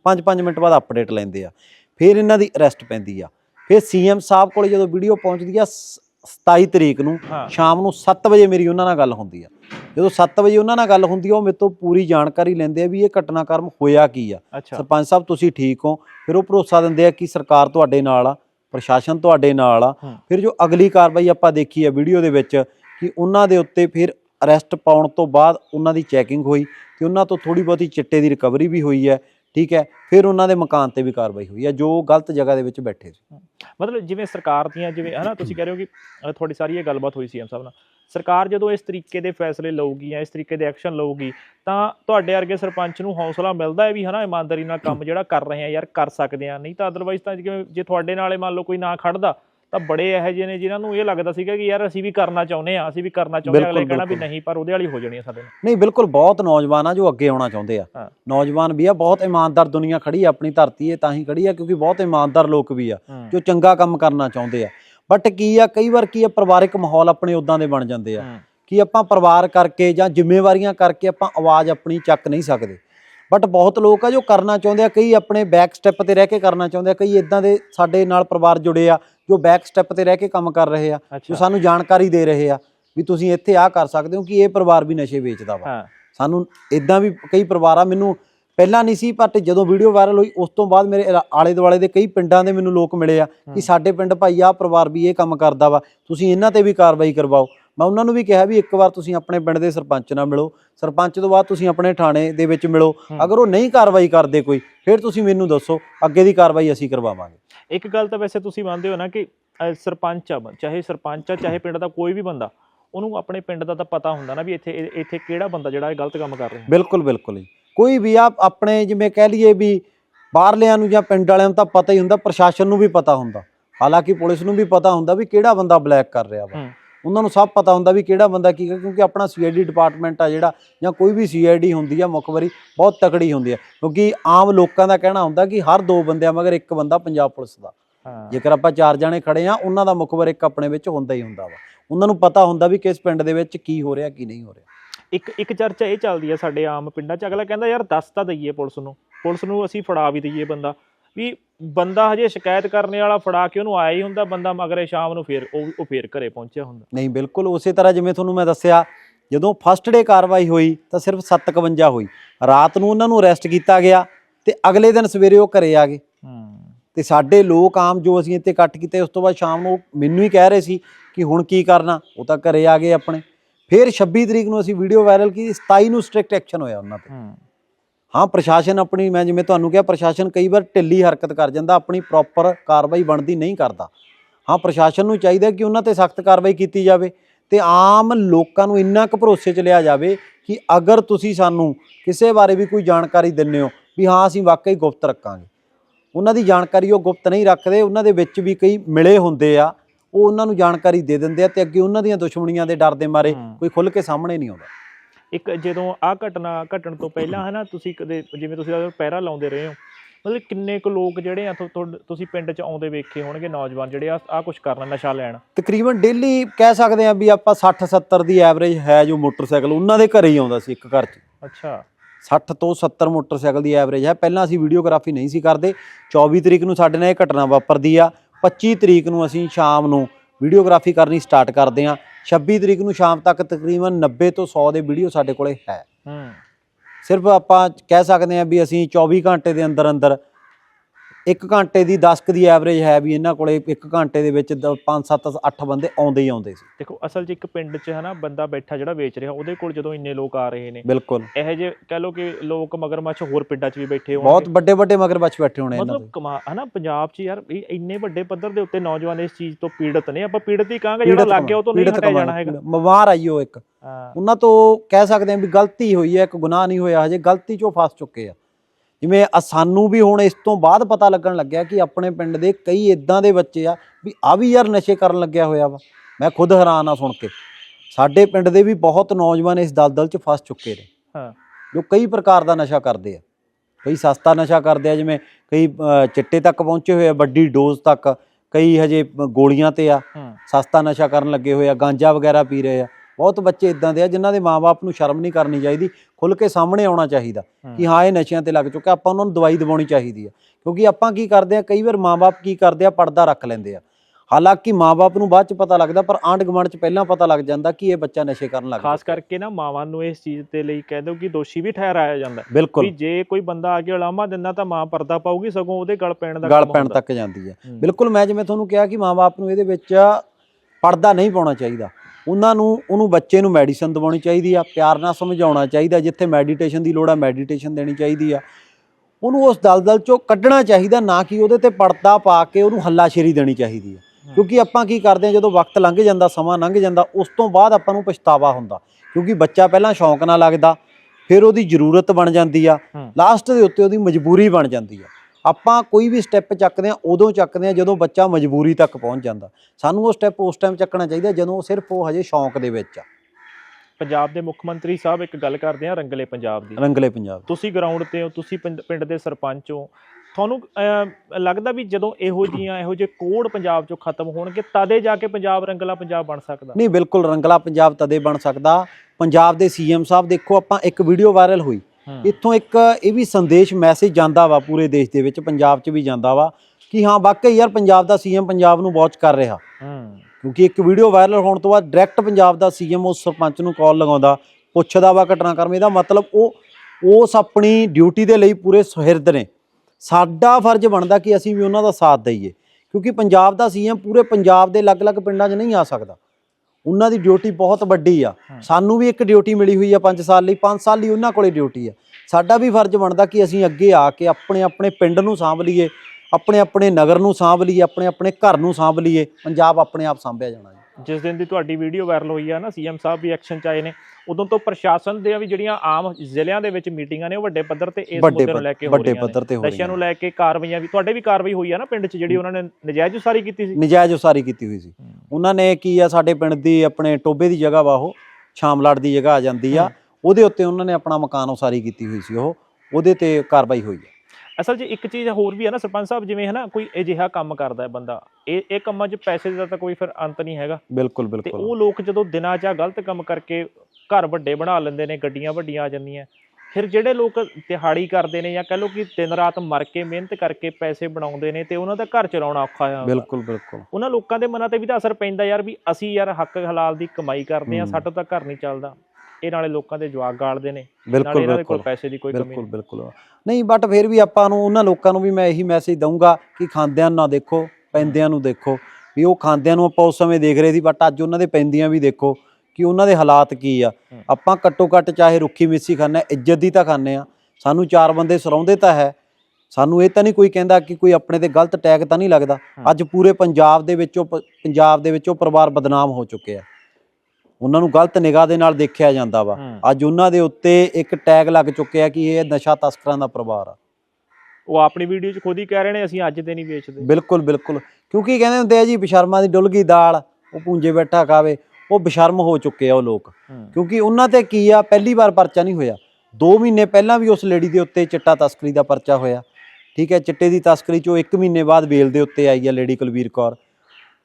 5-5 ਮਿੰਟ ਬਾਅਦ ਅਪਡੇਟ ਲੈਂਦੇ ਆ। ਫਿਰ ਇਹਨਾਂ ਦੀ ਅਰੈਸਟ ਪੈਂਦੀ ਆ। ਫਿਰ ਸੀਐਮ ਸਾਹਿਬ ਕੋਲੇ ਜਦੋਂ ਵੀਡੀਓ ਪਹੁੰਚਦੀ ਆ ਸ- 27 ਤਰੀਕ ਨੂੰ। ਸ਼ਾਮ ਨੂੰ 7 ਵਜੇ ਮੇਰੀ ਉਹਨਾਂ ਨਾਲ ਗੱਲ ਹੁੰਦੀ ਆ। ਜਦੋਂ 7 ਵਜੇ ਉਹਨਾਂ ਨਾਲ ਗੱਲ ਹੁੰਦੀ ਆ ਉਹ ਮੇਰੇ ਤੋਂ ਪੂਰੀ ਜਾਣਕਾਰੀ ਲੈਂਦੇ ਆ ਵੀ ਇਹ ਘਟਨਾਕ੍ਰਮ ਹੋਇਆ ਕੀ ਆ। ਸਰਪੰਚ ਸਾਹਿਬ ਤੁਸੀਂ ਠੀਕ ਹੋ? ਫਿਰ ਉਹ ਭਰੋਸਾ ਦਿੰਦੇ ਆ ਕਿ ਸਰਕਾਰ ਤੁਹਾਡੇ ਨਾਲ ਆ ਪ੍ਰਸ਼ਾਸਨ ਤੁਹਾਡੇ ਨਾਲ ਆ। ਫਿਰ ਜੋ ਅਗਲੀ ਕਾਰਵਾਈ ਆਪਾਂ ਦੇਖੀ ਆ ਵੀਡੀਓ ਦੇ ਵਿੱਚ ਕਿ ਉਹਨਾਂ ਦੇ ਉੱਤੇ ਫਿਰ ਅਰੈਸਟ ਪਾਉਣ ਤੋਂ ਬਾਅਦ ਉਹਨਾਂ ਦੀ ਚੈਕਿੰਗ ਹੋਈ ਤੇ ਉਹਨਾਂ ਤੋਂ ਥੋੜੀ ਬਹੁਤੀ ਚਿੱਟੇ ਦੀ ਰਿਕਵਰੀ ਵੀ ਹੋਈ ਹੈ ਠੀਕ ਹੈ? ਫਿਰ ਉਹਨਾਂ ਦੇ ਮਕਾਨ ਤੇ ਵੀ ਕਾਰਵਾਈ ਹੋਈ ਹੈ ਜੋ ਗਲਤ ਜਗ੍ਹਾ ਦੇ ਵਿੱਚ ਬੈਠੇ ਸੀ। ਮਤਲਬ ਜਿਵੇਂ ਸਰਕਾਰ ਦੀਆਂ ਜਿਵੇਂ ਹਨਾ ਤੁਸੀਂ ਕਹਿ ਰਹੇ ਹੋ ਕਿ ਤੁਹਾਡੀ ਸਾਰੀ ਇਹ ਗੱਲਬਾਤ ਹੋਈ ਸੀ ਐਮ ਸਾਹਿਬ ਨਾਲ। ਸਰਕਾਰ ਜਦੋਂ ਇਸ ਤਰੀਕੇ ਦੇ ਫੈਸਲੇ ਲਊਗੀ ਜਾਂ ਇਸ ਤਰੀਕੇ ਦੇ ਐਕਸ਼ਨ ਲਊਗੀ ਤਾਂ ਤੁਹਾਡੇ ਵਰਗੇ ਸਰਪੰਚ ਨੂੰ ਹੌਸਲਾ ਮਿਲਦਾ ਹੈ ਵੀ ਹਨਾ ਇਮਾਨਦਾਰੀ ਨਾਲ ਕੰਮ ਜਿਹੜਾ ਕਰ ਰਹੇ ਆ ਯਾਰ ਕਰ ਸਕਦੇ ਆ। ਨਹੀਂ ਤਾਂ ਅਦਰਵਾਈਜ਼ ਤਾਂ ਜਿਵੇਂ ਜੇ ਤੁਹਾਡੇ ਨਾਲੇ ਮੰਨ ਲਓ ਕੋਈ ਨਾ ਖੜਦਾ ਤਾਂ ਬੜੇ ਇਹੋ ਜਿਹੇ ਨੇ ਜਿਨ੍ਹਾਂ ਨੂੰ ਇਹ ਲੱਗਦਾ ਸੀਗਾ ਕਿ ਯਾਰ ਅਸੀਂ ਵੀ ਕਰਨਾ ਚਾਹੁੰਦੇ ਆ ਅਸੀਂ ਵੀ ਕਰਨਾ ਚਾਹੁੰਦੇ ਆ। ਅਗਲੇ ਕਹਿਣਾ ਵੀ। ਨਹੀਂ ਪਰ ਉਹਦੇ ਵਾਲੀ ਹੋ ਜਾਣੀ ਆ ਸਾਡੇ ਨਾਲ। ਨਹੀਂ ਬਿਲਕੁਲ ਬਹੁਤ ਨੌਜਵਾਨ ਆ ਜੋ ਅੱਗੇ ਆਉਣਾ ਚਾਹੁੰਦੇ ਆ। ਨੌਜਵਾਨ ਵੀ ਆ ਬਹੁਤ ਇਮਾਨਦਾਰ ਦੁਨੀਆ ਖੜੀ ਆ ਆਪਣੀ ਧਰਤੀ ਇਹ ਤਾਂ ਹੀ ਖੜੀ ਆ ਕਿਉਂਕਿ ਬਹੁਤ ਇਮਾਨਦਾਰ ਲੋਕ ਵੀ ਆ ਜੋ ਚੰਗਾ ਕੰਮ ਕਰਨਾ ਚਾਹੁੰਦੇ ਆ। ਬਟ ਕੀ ਆ ਕਈ ਵਾਰ ਕੀ ਆ ਪਰਿਵਾਰਿਕ ਮਾਹੌਲ ਆਪਣੇ ਉਦਾਂ ਦੇ ਬਣ ਜਾਂਦੇ ਆ। ਕਿ ਆਪਾਂ ਪਰਿਵਾਰ ਕਰਕੇ ਜਾਂ ਜ਼ਿੰਮੇਵਾਰੀਆਂ ਕਰਕੇ ਆਪਾਂ ਆਵਾਜ਼ ਆਪਣੀ ਚੱਕ ਨਹੀਂ ਸਕਦੇ। ਬਟ ਬਹੁਤ ਲੋਕ ਆ ਜੋ ਕਰਨਾ ਚਾਹੁੰਦੇ ਆ ਕਈ ਆਪਣੇ ਬੈਕ ਸਟੈਪ ਤੇ ਰਹਿ ਕੇ ਕਰਨਾ ਚਾਹੁੰਦੇ ਆ ਕਈ ਇਦਾਂ ਦੇ ਸਾਡੇ ਨਾਲ ਪਰਿਵਾਰ ਜੁੜੇ ਆ ਜੋ ਬੈਕ ਸਟੈਪ ਤੇ ਰਹਿ ਕੇ ਕੰਮ ਕਰ ਰਹੇ ਆ ਜੋ ਸਾਨੂੰ ਜਾਣਕਾਰੀ ਦੇ ਰਹੇ ਆ ਵੀ ਤੁਸੀਂ ਇੱਥੇ ਆ ਕਰ ਸਕਦੇ ਹੋ ਕਿ ਇਹ ਪਰਿਵਾਰ ਵੀ ਨਸ਼ੇ ਵੇਚਦਾ ਵਾ। ਸਾਨੂੰ ਇਦਾਂ ਵੀ ਕਈ ਪਰਿਵਾਰ ਆ ਮੈਨੂੰ ਪਹਿਲਾਂ ਨਹੀਂ ਸੀ ਪਰ ਜਦੋਂ ਵੀਡੀਓ ਵਾਇਰਲ ਹੋਈ ਉਸ ਤੋਂ ਬਾਅਦ ਮੇਰੇ ਰਾ- ਆਲੇ ਦੁਆਲੇ ਦੇ ਕਈ ਪਿੰਡਾਂ ਦੇ ਮੈਨੂੰ ਲੋਕ ਮਿਲੇ ਆ ਕਿ ਸਾਡੇ ਪਿੰਡ ਭਾਈ ਆ ਪਰਿਵਾਰ ਵੀ ਇਹ ਕੰਮ ਕਰਦਾ ਵਾ ਤੁਸੀਂ ਇਹਨਾਂ ਤੇ ਵੀ ਕਾਰਵਾਈ ਕਰਵਾਓ। ਮੈਂ ਉਹਨਾਂ ਨੂੰ ਵੀ ਕਿਹਾ ਵੀ ਇੱਕ ਵਾਰ ਤੁਸੀਂ ਆਪਣੇ ਪਿੰਡ ਦੇ ਸਰਪੰਚ ਨਾਲ ਮਿਲੋ ਸਰਪੰਚ ਤੋਂ ਬਾਅਦ ਤੁਸੀਂ ਆਪਣੇ ਥਾਣੇ ਦੇ ਵਿੱਚ ਮਿਲੋ ਅਗਰ ਉਹ ਨਹੀਂ ਕਾਰਵਾਈ ਕਰਦੇ ਕੋਈ ਫਿਰ ਤੁਸੀਂ ਮੈਨੂੰ ਦੱਸੋ ਅੱਗੇ ਦੀ ਕਾਰਵਾਈ ਅਸੀਂ ਕਰਵਾਵਾਂਗੇ। ਇੱਕ ਗੱਲ ਤਾਂ ਵੈਸੇ ਤੁਸੀਂ ਮੰਨਦੇ ਹੋ ਨਾ ਕਿ ਸਰਪੰਚ ਆ ਬ- ਚਾਹੇ ਸਰਪੰਚ ਆ ਚਾਹੇ ਪਿੰਡ ਦਾ ਕੋਈ ਵੀ ਬੰਦਾ ਉਹਨੂੰ ਆਪਣੇ ਪਿੰਡ ਦਾ ਤਾਂ ਪਤਾ ਹੁੰਦਾ ਨਾ ਵੀ ਇੱਥੇ ਇਹ- ਇੱਥੇ ਕਿਹੜਾ ਬੰਦਾ ਜਿਹੜਾ ਇਹ ਗਲਤ ਕੰਮ ਕਰ ਰਿਹਾ। ਬਿਲਕੁਲ ਬਿਲਕੁਲ ਜੀ। ਕੋਈ ਵੀ ਆ ਆਪਣੇ ਜਿਵੇਂ ਕਹਿ ਲਈਏ ਵੀ ਬਾਹਰਲਿਆਂ ਨੂੰ ਜਾਂ ਪਿੰਡ ਵਾਲਿਆਂ ਨੂੰ ਤਾਂ ਪਤਾ ਹੀ ਹੁੰਦਾ ਪ੍ਰਸ਼ਾਸਨ ਨੂੰ ਵੀ ਪਤਾ ਹੁੰਦਾ। ਹਾਲਾਂਕਿ ਪੁਲਿਸ ਨੂੰ ਵੀ ਪਤਾ ਹੁੰਦਾ ਵੀ ਕਿਹੜਾ ਬੰਦਾ ਬਲੈਕ ਕਰ ਰਿਹਾ ਵਾ। ਉਹਨਾਂ ਨੂੰ ਸਭ ਪਤਾ ਹੁੰਦਾ ਵੀ ਕਿਹੜਾ ਬੰਦਾ ਕੀ ਕਰ ਕਿਉਂਕਿ ਆਪਣਾ ਸੀਆਈਡੀ ਡਿਪਾਰਟਮੈਂਟ ਆ ਜਿਹੜਾ ਜਾਂ ਕੋਈ ਵੀ ਸੀਆਈਡੀ ਹੁੰਦੀ ਆ ਮੁਖਬਰੀ ਬਹੁਤ ਤਕੜੀ ਹੁੰਦੀ ਆ। ਕਿਉਂਕਿ ਆਮ ਲੋਕਾਂ ਦਾ ਕਹਿਣਾ ਹੁੰਦਾ ਕਿ ਹਰ ਦੋ ਬੰਦਿਆਂ ਮਗਰ ਇੱਕ ਬੰਦਾ ਪੰਜਾਬ ਪੁਲਿਸ ਦਾ। ਜੇਕਰ ਆਪਾਂ ਚਾਰ ਜਾਣੇ ਖੜੇ ਆ ਉਹਨਾਂ ਦਾ ਮੁਖਬਰ ਇੱਕ ਆਪਣੇ ਵਿੱਚ ਹੁੰਦਾ ਹੀ ਹੁੰਦਾ ਵਾ। ਉਹਨਾਂ ਨੂੰ ਪਤਾ ਹੁੰਦਾ ਵੀ ਕਿਸ ਪਿੰਡ ਦੇ ਵਿੱਚ ਕੀ ਹੋ ਰਿਹਾ ਕੀ ਨਹੀਂ ਹੋ ਰਿਹਾ। ਇੱਕ ਇੱਕ ਚਰਚਾ ਇਹ ਚੱਲਦੀ ਆ ਸਾਡੇ ਆਮ ਪਿੰਡਾਂ 'ਚ ਅਗਲਾ ਕਹਿੰਦਾ ਯਾਰ ਦੱਸ ਤਾਂ ਦਈਏ ਪੁਲਿਸ ਨੂੰ ਪੁਲਿਸ ਨੂੰ ਅਸੀਂ ਫੜਾ ਵੀ ਦਈਏ ਬੰਦਾ ਵੀ ਬੰਦਾ ਹਜੇ ਸ਼ਿਕਾਇਤ ਕਰਨੇ ਵਾਲਾ ਫੜਾ ਕੇ ਉਹਨੂੰ ਆਇਆ ਹੀ ਹੁੰਦਾ ਬੰਦਾ ਮਗਰੇ ਸ਼ਾਮ ਨੂੰ ਫੇਰ ਉਹ ਉਹ ਫੇਰ ਘਰੇ ਪਹੁੰਚਿਆ ਹੁੰਦਾ। ਨਹੀਂ ਬਿਲਕੁਲ ਉਸੇ ਤਰ੍ਹਾਂ ਜਿਵੇਂ ਤੁਹਾਨੂੰ ਮੈਂ ਦੱਸਿਆ ਜਦੋਂ ਫਸਟ ਡੇ ਕਾਰਵਾਈ ਹੋਈ ਤਾਂ ਸਿਰਫ 751 ਹੋਈ। ਰਾਤ ਨੂੰ ਉਹਨਾਂ ਨੂੰ ਅਰੈਸਟ ਕੀਤਾ ਗਿਆ ਤੇ ਅਗਲੇ ਦਿਨ ਸਵੇਰੇ ਉਹ ਘਰੇ ਆ ਗਏ। ਤੇ ਸਾਡੇ ਲੋਕ ਆਮ ਜੋ ਅਸੀਂ ਇੱਥੇ ਕੱਟ ਕੀਤੇ ਉਸ ਤੋਂ ਬਾਅਦ ਸ਼ਾਮ ਨੂੰ ਮੈਨੂੰ ਹੀ ਕਹਿ ਰਹੇ ਸੀ ਕਿ ਹੁਣ ਕੀ ਕਰਨਾ ਉਹ ਤਾਂ ਘਰੇ ਆ ਗਏ ਆਪਣੇ। ਫਿਰ 26 ਤਰੀਕ ਨੂੰ ਅਸੀਂ ਵੀਡੀਓ ਵਾਇਰਲ ਕੀਤੀ 27 ਨੂੰ ਸਟ੍ਰਿਕਟ ਐਕਸ਼ਨ ਹੋਇਆ ਉਹਨਾਂ ਤੇ। ਹੂੰ। ਪ੍ਰਸ਼ਾਸਨ ਆਪਣੀ ਮੈਂ ਜਿਵੇਂ ਤੁਹਾਨੂੰ ਕਿਹਾ ਪ੍ਰਸ਼ਾਸਨ ਕਈ ਵਾਰ ਢਿੱਲੀ ਹਰਕਤ ਕਰ ਜਾਂਦਾ ਆਪਣੀ ਪ੍ਰੋਪਰ ਕਾਰਵਾਈ ਬਣਦੀ ਨਹੀਂ ਕਰਦਾ। ਹਾਂ ਪ੍ਰਸ਼ਾਸਨ ਨੂੰ ਚਾਹੀਦਾ ਕਿ ਉਹਨਾਂ ਤੇ ਸਖਤ ਕਾਰਵਾਈ ਕੀਤੀ ਜਾਵੇ ਤੇ ਆਮ ਲੋਕਾਂ ਨੂੰ ਇੰਨਾ ਕੁ ਭਰੋਸੇ ਚ ਲਿਆ ਜਾਵੇ ਕਿ ਅਗਰ ਤੁਸੀਂ ਸਾਨੂੰ ਕਿਸੇ ਬਾਰੇ ਵੀ ਕੋਈ ਜਾਣਕਾਰੀ ਦਿੰਦੇ ਹੋ ਵੀ ਹਾਂ ਅਸੀਂ ਵਾਕਈ ਗੁਪਤ ਰੱਖਾਂਗੇ। ਉਹਨਾਂ ਦੀ ਜਾਣਕਾਰੀ ਉਹ ਗੁਪਤ ਨਹੀਂ ਰੱਖਦੇ ਉਹਨਾਂ ਦੇ ਵਿੱਚ ਵੀ ਕਈ ਮਿਲੇ ਹੁੰਦੇ ਆ। ਉਹ ਉਹਨਾਂ ਨੂੰ ਜਾਣਕਾਰੀ ਦੇ ਦਿੰਦੇ ਆ ਤੇ ਅੱਗੇ ਉਹਨਾਂ ਦੀਆਂ ਦੁਸ਼ਮਣੀਆਂ ਦੇ ਡਰ ਦੇ ਮਾਰੇ। ਕੋਈ ਖੁੱਲ ਕੇ ਸਾਹਮਣੇ ਨਹੀਂ ਆਉਂਦਾ। ਇੱਕ ਜਦੋਂ ਆ ਘਟਨਾ ਘਟਣ ਤੋਂ ਪਹਿਲਾਂ ਹੈ ਨਾ ਤੁਸੀਂ ਕਦੇ ਜਿਵੇਂ ਤੁਸੀਂ ਪਹਿਰਾ ਲਾਉਂਦੇ ਰਹੇ ਹੋ ਮਤਲਬ ਕਿੰਨੇ ਕੁ ਲੋਕ ਜਿਹੜੇ ਆ ਤੁਸੀਂ ਪਿੰਡ 'ਚ ਆਉਂਦੇ ਵੇਖੇ ਹੋਣਗੇ ਨੌਜਵਾਨ ਜਿਹੜੇ ਆ ਆ ਕੁਝ ਕਰਨ ਨਸ਼ਾ ਲੈਣ? ਤਕਰੀਬਨ ਡੇਲੀ ਕਹਿ ਸਕਦੇ ਆ ਵੀ ਆਪਾਂ 60 70 ਦੀ ਐਵਰੇਜ ਹੈ ਜੋ ਮੋਟਰਸਾਈਕਲ ਉਹਨਾਂ ਦੇ ਘਰੇ ਹੀ ਆਉਂਦਾ ਸੀ ਇੱਕ ਘਰ 'ਚ। ਅੱਛਾ। 60 ਤੋਂ 70 ਮੋਟਰਸਾਈਕਲ ਦੀ ਐਵਰੇਜ ਹੈ। ਪਹਿਲਾਂ ਅਸੀਂ ਵੀਡੀਓਗ੍ਰਾਫੀ ਨਹੀਂ ਸੀ ਕਰਦੇ। 24 ਤਰੀਕ ਨੂੰ ਸਾਡੇ ਨਾਲ ਇਹ ਘਟਨਾ ਵਾਪਰਦੀ ਆ। 25 ਤਰੀਕ ਨੂੰ ਅਸੀਂ ਸ਼ਾਮ ਨੂੰ ਵੀਡੀਓਗ੍ਰਾਫੀ ਕਰਨੀ ਸਟਾਰਟ ਕਰਦੇ ਆ 26 ਤਰੀਕ ਨੂੰ ਸ਼ਾਮ ਤੱਕ ਤਕਰੀਬਨ 90 ਤੋਂ 100 ਦੇ ਵੀਡੀਓ ਸਾਡੇ ਕੋਲੇ ਹੈ। ਹੂੰ। ਸਿਰਫ ਆਪਾਂ ਕਹਿ ਸਕਦੇ ਆ ਵੀ ਅਸੀਂ 24 ਘੰਟੇ ਦੇ ਅੰਦਰ ਅੰਦਰ 1 ਘੰਟੇ ਦੀ 10 ਕੁ ਦੀ ਐਵਰੇਜ ਹੈ ਵੀ ਇਹਨਾਂ ਕੋਲੇ 1 ਘੰਟੇ ਦੇ ਵਿੱਚ 5 7 8 ਬੰਦੇ ਆਉਂਦੇ ਹੀ ਆਉਂਦੇ ਸੀ। ਦੇਖੋ ਅਸਲ 'ਚ ਇੱਕ ਪਿੰਡ 'ਚ ਹੈ ਨਾ ਬੰਦਾ ਬੈਠਾ ਜਿਹੜਾ ਵੇਚ ਰਿਹਾ ਉਹਦੇ ਕੋਲ ਜਦੋਂ ਇੰਨੇ ਲੋਕ ਆ ਰਹੇ ਨੇ। ਬਿਲਕੁਲ। ਇਹੋ ਜਿਹੇ ਕਹਿ ਲਓ ਕਿ ਲੋਕ ਮਗਰਮੱਛ ਹੋਰ ਪਿੰਡਾਂ 'ਚ ਵੀ ਬੈਠੇ ਬਹੁਤ ਹੋਣਗੇ ਵੱਡੇ ਵੱਡੇ ਮਗਰਮੱਛ ਬੈਠੇ ਹੋਣੇ ਇਹਨਾਂ ਮਤਲਬ ਕਮਾ ਹਨਾ ਪੰਜਾਬ 'ਚ ਯਾਰ ਇਹ ਇੰਨੇ ਵੱਡੇ ਪੱਧਰ ਦੇ ਉੱਤੇ ਨੌਜਵਾਨ ਇਸ ਚੀਜ਼ ਤੋਂ ਪੀੜਤ ਨੇ। ਆਪਾਂ ਪੀੜਤ ਹੀ ਕਹਾਂਗੇ ਜਿਹੜਾ ਲੱਗ ਗਿਆ ਉਹ ਤੋਂ ਨਹੀਂ ਹਟਿਆ ਜਾਣਾ ਹੈਗਾ। ਬਿਮਾਰ ਆਈਓ ਇੱਕ। ਉਹਨਾਂ ਤੋਂ ਕਹਿ ਸਕਦੇ ਹਾਂ ਵੀ ਗਲਤੀ ਹੋਈ ਹੈ ਇੱਕ ਗੁਨਾਹ ਨਹੀਂ ਹੋਇਆ ਹਜੇ ਗਲਤੀ ਚੋਂ ਫਸ ਚੁੱਕੇ ਆ। ਜਿਵੇਂ ਸਾਨੂੰ ਵੀ ਹੁਣ ਇਸ ਤੋਂ ਬਾਅਦ ਪਤਾ ਲੱਗਣ ਲੱਗਿਆ ਕਿ ਆਪਣੇ ਪਿੰਡ ਦੇ ਕਈ ਇਦਾਂ ਦੇ ਬੱਚੇ ਆ ਵੀ ਆ ਵੀ ਯਾਰ ਨਸ਼ੇ ਕਰਨ ਲੱਗਿਆ ਹੋਇਆ ਵਾ। ਮੈਂ ਖੁਦ ਹੈਰਾਨ ਆ ਸੁਣ ਕੇ। ਸਾਡੇ ਪਿੰਡ ਦੇ ਵੀ ਬਹੁਤ ਨੌਜਵਾਨ ਇਸ ਦਲਦਲ 'ਚ ਫਸ ਚੁੱਕੇ ਨੇ। ਹਾਂ। ਜੋ ਕਈ ਪ੍ਰਕਾਰ ਦਾ ਨਸ਼ਾ ਕਰਦੇ ਆ। ਕਈ ਸਸਤਾ ਨਸ਼ਾ ਕਰਦੇ ਆ ਜਿਵੇਂ ਕਈ ਚਿੱਟੇ ਤੱਕ ਪਹੁੰਚੇ ਹੋਏ ਆ ਵੱਡੀ ਡੋਜ਼ ਤੱਕ। ਕਈ ਹਜੇ ਗੋਲੀਆਂ ਤੇ ਆ। ਸਸਤਾ ਨਸ਼ਾ ਕਰਨ ਲੱਗੇ ਹੋਏ ਆ ਗਾਂਜਾ ਵਗੈਰਾ ਪੀ ਰਹੇ ਆ। ਬਹੁਤ ਬੱਚੇ ਇਦਾਂ ਦੇ ਆ ਜਿਨ੍ਹਾਂ ਦੇ ਮਾਪੇ ਨੂੰ ਸ਼ਰਮ ਨਹੀਂ ਕਰਨੀ ਚਾਹੀਦੀ ਖੁੱਲ ਕੇ ਸਾਹਮਣੇ ਆਉਣਾ ਚਾਹੀਦਾ ਕਿ ਹਾਂ ਇਹ ਨਸ਼ਿਆਂ ਤੇ ਲੱਗ ਚੁੱਕਾ ਆਪਾਂ ਉਹਨਾਂ ਨੂੰ ਦਵਾਈ ਦਿਵਾਉਣੀ ਚਾਹੀਦੀ ਆ। ਕਿਉਂਕਿ ਆਪਾਂ ਕੀ ਕਰਦੇ ਆ ਕਈ ਵਾਰ ਮਾਪੇ ਕੀ ਕਰਦੇ ਆ ਪਰਦਾ ਰੱਖ ਲੈਂਦੇ ਆ। ਹਾਲਾਂਕਿ ਮਾਪੇ ਨੂੰ ਬਾਅਦ ਚ ਪਤਾ ਲੱਗਦਾ ਪਰ ਆਂਢ ਗੁਆਂਢ ਚ ਪਹਿਲਾਂ ਪਤਾ ਲੱਗ ਜਾਂਦਾ ਕਿ ਇਹ ਬੱਚਾ ਨਸ਼ੇ ਕਰਨ ਲੱਗ ਖਾਸ। ਕਰਕੇ ਨਾ ਮਾਵਾਂ ਨੂੰ ਇਸ ਚੀਜ਼ ਦੇ ਲਈ ਕਹਿ ਦਿਓ ਕਿ ਦੋਸ਼ੀ ਵੀ ਠਹਿਰਾਇਆ ਜਾਂਦਾ। ਵੀ ਜੇ ਕੋਈ ਬੰਦਾ ਆ ਕੇ ਉਲਾਮਾ ਦਿੰਦਾ ਤਾਂ ਮਾਂ ਪਰਦਾ ਪਾਊਗੀ ਸਗੋਂ ਉਹਦੇ ਗਲ ਪੈਣ ਦਾ ਗਲ ਪੈਣ। ਤੱਕ ਜਾਂਦੀ ਹੂੰ। ਬਿਲਕੁਲ ਮੈਂ ਜਿਵੇਂ ਤੁਹਾਨੂੰ ਕਿਹਾ ਕਿ ਮਾਪੇ ਨੂੰ ਇਹਦੇ ਵਿੱਚ ਪਰਦਾ ਨਹੀਂ ਪਾਉਣਾ ਚਾਹੀਦਾ। ਉਹਨਾਂ ਨੂੰ ਉਹਨੂੰ ਬੱਚੇ ਨੂੰ ਮੈਡੀਸਨ ਦਿਵਾਉਣੀ ਚਾਹੀਦੀ ਆ ਪਿਆਰ ਨਾਲ ਸਮਝਾਉਣਾ ਚਾਹੀਦਾ ਜਿੱਥੇ ਮੈਡੀਟੇਸ਼ਨ ਦੀ ਲੋੜ ਆ ਮੈਡੀਟੇਸ਼ਨ ਦੇਣੀ ਚਾਹੀਦੀ ਆ। ਉਹਨੂੰ ਉਸ ਦਲਦਲ ਚੋਂ ਕੱਢਣਾ ਚਾਹੀਦਾ ਨਾ ਕਿ ਉਹਦੇ ਤੇ ਪਰਦਾ ਪਾ ਕੇ ਉਹਨੂੰ ਹੱਲਾਸ਼ੇਰੀ ਦੇਣੀ ਚਾਹੀਦੀ ਆ। ਕਿਉਂਕਿ ਆਪਾਂ ਕੀ ਕਰਦੇ ਆ ਜਦੋਂ ਵਕਤ ਲੰਘ ਜਾਂਦਾ ਸਮਾਂ ਲੰਘ ਜਾਂਦਾ ਉਸ ਤੋਂ ਬਾਅਦ ਆਪਾਂ ਨੂੰ ਪਛਤਾਵਾ ਹੁੰਦਾ। ਕਿਉਂਕਿ ਬੱਚਾ ਪਹਿਲਾਂ ਸ਼ੌਂਕ ਨਾਲ ਲੱਗਦਾ ਫਿਰ ਉਹਦੀ ਜ਼ਰੂਰਤ ਬਣ ਜਾਂਦੀ ਆ। ਲਾਸਟ ਦੇ ਉੱਤੇ ਉਹਦੀ ਮਜਬੂਰੀ ਬਣ ਜਾਂਦੀ ਆ। ਆਪਾਂ ਕੋਈ ਵੀ ਸਟੈਪ ਚੱਕਦੇ ਆ ਉਦੋਂ ਚੱਕਦੇ ਆ ਜਦੋਂ ਬੱਚਾ ਮਜਬੂਰੀ ਤੱਕ ਪਹੁੰਚ ਜਾਂਦਾ। ਸਾਨੂੰ ਉਹ ਸਟੈਪ ਉਸ ਟਾਈਮ ਚੱਕਣਾ ਚਾਹੀਦਾ ਜਦੋਂ ਸਿਰਫ ਉਹ ਹਜੇ ਸ਼ੌਂਕ ਦੇ ਵਿੱਚ ਆ। ਪੰਜਾਬ ਦੇ ਮੁੱਖ ਮੰਤਰੀ ਸਾਹਿਬ ਇੱਕ ਗੱਲ ਕਰਦੇ ਆ ਰੰਗਲੇ ਪੰਜਾਬ ਦੀ। ਰੰਗਲੇ ਪੰਜਾਬ ਤੁਸੀਂ ਗਰਾਊਂਡ ਤੇ ਹੋ ਤੁਸੀਂ ਪਿੰਡ ਦੇ ਸਰਪੰਚ ਹੋ। ਤੁਹਾਨੂੰ ਲੱਗਦਾ ਵੀ ਜਦੋਂ ਇਹੋ ਜੀਆਂ ਇਹੋ ਜਿਹੇ ਕੋਡ ਪੰਜਾਬ ਚੋਂ ਖਤਮ ਹੋਣਗੇ ਤਦੇ ਜਾ ਕੇ ਪੰਜਾਬ ਰੰਗਲਾ ਪੰਜਾਬ ਬਣ ਸਕਦਾ? ਨਹੀਂ ਬਿਲਕੁਲ ਰੰਗਲਾ ਪੰਜਾਬ ਤਦੇ ਬਣ ਸਕਦਾ। ਪੰਜਾਬ ਦੇ ਸੀਐਮ ਸਾਹਿਬ ਦੇਖੋ ਆਪਾਂ ਇੱਕ ਵੀਡੀਓ ਵਾਇਰਲ ਹੋਈ। ਇੱਥੋਂ ਇੱਕ ਇਹ ਵੀ ਸੰਦੇਸ਼ ਮੈਸੇਜ ਜਾਂਦਾ ਵਾ ਪੂਰੇ ਦੇਸ਼ ਦੇ ਵਿੱਚ ਪੰਜਾਬ 'ਚ ਵੀ ਜਾਂਦਾ ਵਾ ਕਿ ਹਾਂ ਵਾਕਈ ਯਾਰ ਪੰਜਾਬ ਦਾ ਸੀਐਮ ਪੰਜਾਬ ਨੂੰ ਵਾਚ ਕਰ ਰਿਹਾ। ਕਿਉਂਕਿ ਇੱਕ ਵੀਡੀਓ ਵਾਇਰਲ ਹੋਣ ਤੋਂ ਬਾਅਦ ਡਾਇਰੈਕਟ ਪੰਜਾਬ ਦਾ ਸੀਐਮ ਉਸ ਸਰਪੰਚ ਨੂੰ ਕਾਲ ਲਗਾਉਂਦਾ ਪੁੱਛਦਾ ਵਾ ਘਟਨਾਕ੍ਰਮ ਇਹਦਾ ਮਤਲਬ ਉਹ ਉਸ ਆਪਣੀ ਡਿਊਟੀ ਦੇ ਲਈ ਪੂਰੇ ਸੁਹਿਰਦ ਨੇ। ਸਾਡਾ ਫਰਜ਼ ਬਣਦਾ ਕਿ ਅਸੀਂ ਵੀ ਉਹਨਾਂ ਦਾ ਸਾਥ ਦਈਏ ਕਿਉਂਕਿ ਪੰਜਾਬ ਦਾ ਸੀਐਮ ਪੂਰੇ ਪੰਜਾਬ ਦੇ ਅਲੱਗ-ਅਲੱਗ ਪਿੰਡਾਂ 'ਚ ਨਹੀਂ ਆ ਸਕਦਾ। ਉਹਨਾਂ ਦੀ ਡਿਊਟੀ ਬਹੁਤ ਵੱਡੀ ਆ। ਸਾਨੂੰ ਵੀ ਇੱਕ ਡਿਊਟੀ ਮਿਲੀ ਹੋਈ ਆ 5 ਸਾਲ ਲਈ। 5 ਸਾਲ ਲਈ ਉਹਨਾਂ ਕੋਲੇ ਡਿਊਟੀ ਆ। ਸਾਡਾ ਵੀ ਫਰਜ਼ ਬਣਦਾ ਕਿ ਅਸੀਂ ਅੱਗੇ ਆ ਕੇ ਆਪਣੇ ਆਪਣੇ ਪਿੰਡ ਨੂੰ ਸਾਂਭ ਲਈਏ ਆਪਣੇ ਆਪਣੇ ਨਗਰ ਨੂੰ ਸਾਂਭ ਲਈਏ ਆਪਣੇ ਆਪਣੇ ਘਰ ਨੂੰ ਸਾਂਭ ਲਈਏ। ਪੰਜਾਬ ਆਪਣੇ ਆਪ ਸਾਂਭਿਆ ਜਾਣਾ ਜਿਸ ਦਿਨ ਦੀ ਤੁਹਾਡੀ ਵੀਡੀਓ ਵਾਇਰਲ ਹੋਈ ਆ ਨਾ ਸੀਐਮ ਸਾਹਿਬ ਵੀ ਐਕਸ਼ਨ ਚ ਆਏ ਨੇ। ਉਦੋਂ ਤੋਂ ਪ੍ਰਸ਼ਾਸਨ ਦੀਆਂ ਵੀ ਜਿਹੜੀਆਂ ਆਮ ਜ਼ਿਲ੍ਹਿਆਂ ਦੇ ਵਿੱਚ ਮੀਟਿੰਗਾਂ ਨੇ ਉਹ ਵੱਡੇ ਪੱਧਰ ਤੇ ਇਸ ਮੁੱਦੇ ਨੂੰ ਲੈ ਕੇ ਹੋ ਵੱਡੇ ਰਹੀਆਂ ਨੇ। ਪੱਧਰ ਤੇ ਹੋ ਨਸ਼ਿਆਂ ਨੂੰ ਲੈ ਕੇ ਕਾਰਵਾਈਆਂ ਵੀ ਤੁਹਾਡੇ ਵੀ ਕਾਰਵਾਈ ਹੋਈ ਆ ਨਾ ਪਿੰਡ 'ਚ ਜਿਹੜੀ ਉਹਨਾਂ ਨੇ ਨਜਾਇਜ਼ ਉਸਾਰੀ ਕੀਤੀ ਸੀ? ਨਜਾਇਜ਼ ਉਸਾਰੀ ਕੀਤੀ ਹੋਈ ਸੀ। ਉਹਨਾਂ ਨੇ ਕੀ ਆ ਸਾਡੇ ਪਿੰਡ ਦੀ ਆਪਣੇ ਟੋਬੇ ਦੀ ਜਗ੍ਹਾ ਵਾ ਉਹ ਸ਼ਾਮਲਾੜ ਦੀ ਜਗ੍ਹਾ ਆ ਜਾਂਦੀ ਆ। ਉਹਦੇ ਉੱਤੇ ਉਹਨਾਂ ਨੇ ਆਪਣਾ ਮਕਾਨ ਉਸਾਰੀ ਕੀਤੀ ਹੋਈ ਸੀ ਉਹ ਉਹਦੇ ਤੇ ਕਾਰਵਾਈ ਹੋਈ ਹੈ ਅਸਲ 'ਚ ਇੱਕ ਚੀਜ਼ ਹੋਰ ਵੀ ਹੈ ਨਾ ਸਰਪੰਚ ਸਾਹਿਬ ਜਿਵੇਂ ਹੈ ਨਾ ਕੋਈ ਅਜਿਹਾ ਕੰਮ ਕਰਦਾ ਹੈ ਬੰਦਾ ਇਹ ਇਹ ਕੰਮਾਂ 'ਚ ਪੈਸੇ ਦਾ ਤਾਂ ਕੋਈ ਫਿਰ ਅੰਤ ਨਹੀਂ ਹੈਗਾ। ਬਿਲਕੁਲ ਤੇ ਬਿਲਕੁਲ ਉਹ ਲੋਕ ਜਦੋਂ ਦਿਨਾਂ 'ਚ ਆਹ ਗਲਤ ਕੰਮ ਕਰਕੇ ਘਰ ਵੱਡੇ ਬਣਾ ਲੈਂਦੇ ਨੇ ਗੱਡੀਆਂ ਵੱਡੀਆਂ ਆ ਜਾਂਦੀਆਂ ਫਿਰ ਜਿਹੜੇ ਲੋਕ ਦਿਹਾੜੀ ਕਰਦੇ ਨੇ ਜਾਂ ਕਹ ਲਓ ਕਿ ਦਿਨ ਰਾਤ ਮਰ ਕੇ ਮਿਹਨਤ ਕਰਕੇ ਪੈਸੇ ਬਣਾਉਂਦੇ ਨੇ ਤੇ ਉਹਨਾਂ ਦਾ ਘਰ ਚਲਾਉਣਾ ਔਖਾ ਹੁੰਦਾ। ਬਿਲਕੁਲ ਬਿਲਕੁਲ। ਉਹਨਾਂ ਲੋਕਾਂ ਦੇ ਮਨਾਂ ਤੇ ਵੀ ਤਾਂ ਅਸਰ ਪੈਂਦਾ ਯਾਰ ਵੀ ਅਸੀਂ ਯਾਰ ਹੱਕ ਹਲਾਲ ਦੀ ਕਮਾਈ ਕਰਦੇ ਆ। ਸਾਡਾ ਤਾਂ ਘਰ ਨਹੀਂ ਚੱਲਦਾ। ਇਹ ਨਾਲੇ ਲੋਕਾਂ ਦੇ ਜਵਾਕ ਗਾਲਦੇ ਨੇ। ਨਾਲੇ ਇਹਨਾਂ ਦੇ ਕੋਲ ਪੈਸੇ ਦੀ ਕੋਈ ਕਮੀ ਬਿਲਕੁਲ ਬਿਲਕੁਲ। ਨਹੀਂ ਬਟ ਫਿਰ ਵੀ ਆਪਾਂ ਨੂੰ ਉਹਨਾਂ ਲੋਕਾਂ ਨੂੰ ਵੀ ਮੈਂ ਇਹੀ ਮੈਸੇਜ ਦਊਂਗਾ ਕਿ ਖਾਂਦਿਆਂ ਨੂੰ ਨਾ ਦੇਖੋ ਪੈਂਦਿਆਂ ਨੂੰ ਦੇਖੋ। ਵੀ ਉਹ ਖਾਂਦਿਆਂ ਨੂੰ ਆਪਾਂ ਉਸ ਸਮੇਂ ਦੇਖ ਰਹੇ ਸੀ ਬਟ ਅੱਜ ਉਹਨਾਂ ਦੇ ਪੈਂਦੀਆਂ ਵੀ ਦੇਖੋ। ਕਿ ਉਹਨਾਂ ਦੇ ਹਾਲਾਤ ਕੀ ਆ। ਆਪਾਂ ਘੱਟੋ ਘੱਟ ਚਾਹੇ ਰੁੱਖੀ ਮਿੱਸੀ ਹਾਂ ਇੱਜ਼ਤ ਦੀ ਤਾਂ ਖਾਂਦੇ ਆ ਸਾਨੂੰ ਚਾਰ ਬੰਦੇ ਸਰਾਉਂਦੇ ਤਾਂ ਹੈ। ਸਾਨੂੰ ਇਹ ਤਾਂ ਨਹੀਂ ਕੋਈ ਕਹਿੰਦਾ ਕਿ ਕੋਈ ਆਪਣੇ ਤੇ ਗਲਤ ਟੈਗ ਤਾਂ ਨਹੀਂ ਲੱਗਦਾ। ਅੱਜ ਪੂਰੇ ਪੰਜਾਬ ਦੇ ਵਿੱਚੋਂ ਪੰਜਾਬ ਦੇ ਵਿੱਚੋਂ ਪਰਿਵਾਰ ਬਦਨਾਮ ਹੋ ਚੁੱਕੇ ਆ। ਉਹਨਾਂ ਨੂੰ ਗਲਤ ਨਿਗਾਹ ਦੇ ਨਾਲ ਦੇਖਿਆ ਜਾਂਦਾ ਵਾ। ਅੱਜ ਉਹਨਾਂ ਦੇ ਉੱਤੇ ਇੱਕ ਟੈਗ ਲੱਗ ਚੁੱਕਿਆ ਕਿ ਇਹ ਨਸ਼ਾ ਤਸਕਰਾਂ ਦਾ ਪਰਿਵਾਰ ਆ। ਉਹ ਆਪਣੀ ਵੀਡੀਓ 'ਚ ਖੁਦ ਹੀ ਕਹਿ ਰਹੇ ਨੇ ਅਸੀਂ ਅੱਜ ਤੇ ਨਹੀਂ ਵੇਚਦੇ। ਬਿਲਕੁਲ ਬਿਲਕੁਲ। ਕਿਉਂਕਿ ਕਹਿੰਦੇ ਹੁੰਦੇ ਆ ਜੀ ਬਿਸ਼ਰਮਾ ਦੀ ਡੁੱਲ ਗਈ ਦਾਲ ਉਹ ਪੂੰਜੇ ਬੈਠਾ ਖਾਵੇ। ਉਹ ਬਿਸ਼ਰਮ ਹੋ ਚੁੱਕੇ ਆ ਉਹ ਲੋਕ। ਕਿਉਂਕਿ ਉਹਨਾਂ ਤੇ ਕੀ ਆ ਪਹਿਲੀ ਵਾਰ ਪਰਚਾ ਨਹੀਂ ਹੋਇਆ। 2 ਮਹੀਨੇ ਪਹਿਲਾਂ ਵੀ ਉਸ ਲੇਡੀ ਦੇ ਉੱਤੇ ਚਿੱਟਾ ਤਸਕਰੀ ਦਾ ਪਰਚਾ ਹੋਇਆ। ਠੀਕ ਹੈ ਚਿੱਟੇ ਦੀ ਤਸਕਰੀ ਚੋਂ 1 ਮਹੀਨੇ ਬਾਅਦ ਬੇਲ ਦੇ ਉੱਤੇ ਆਈ ਆ ਲੇਡੀ ਕੁਲਵੀਰ ਕੌਰ।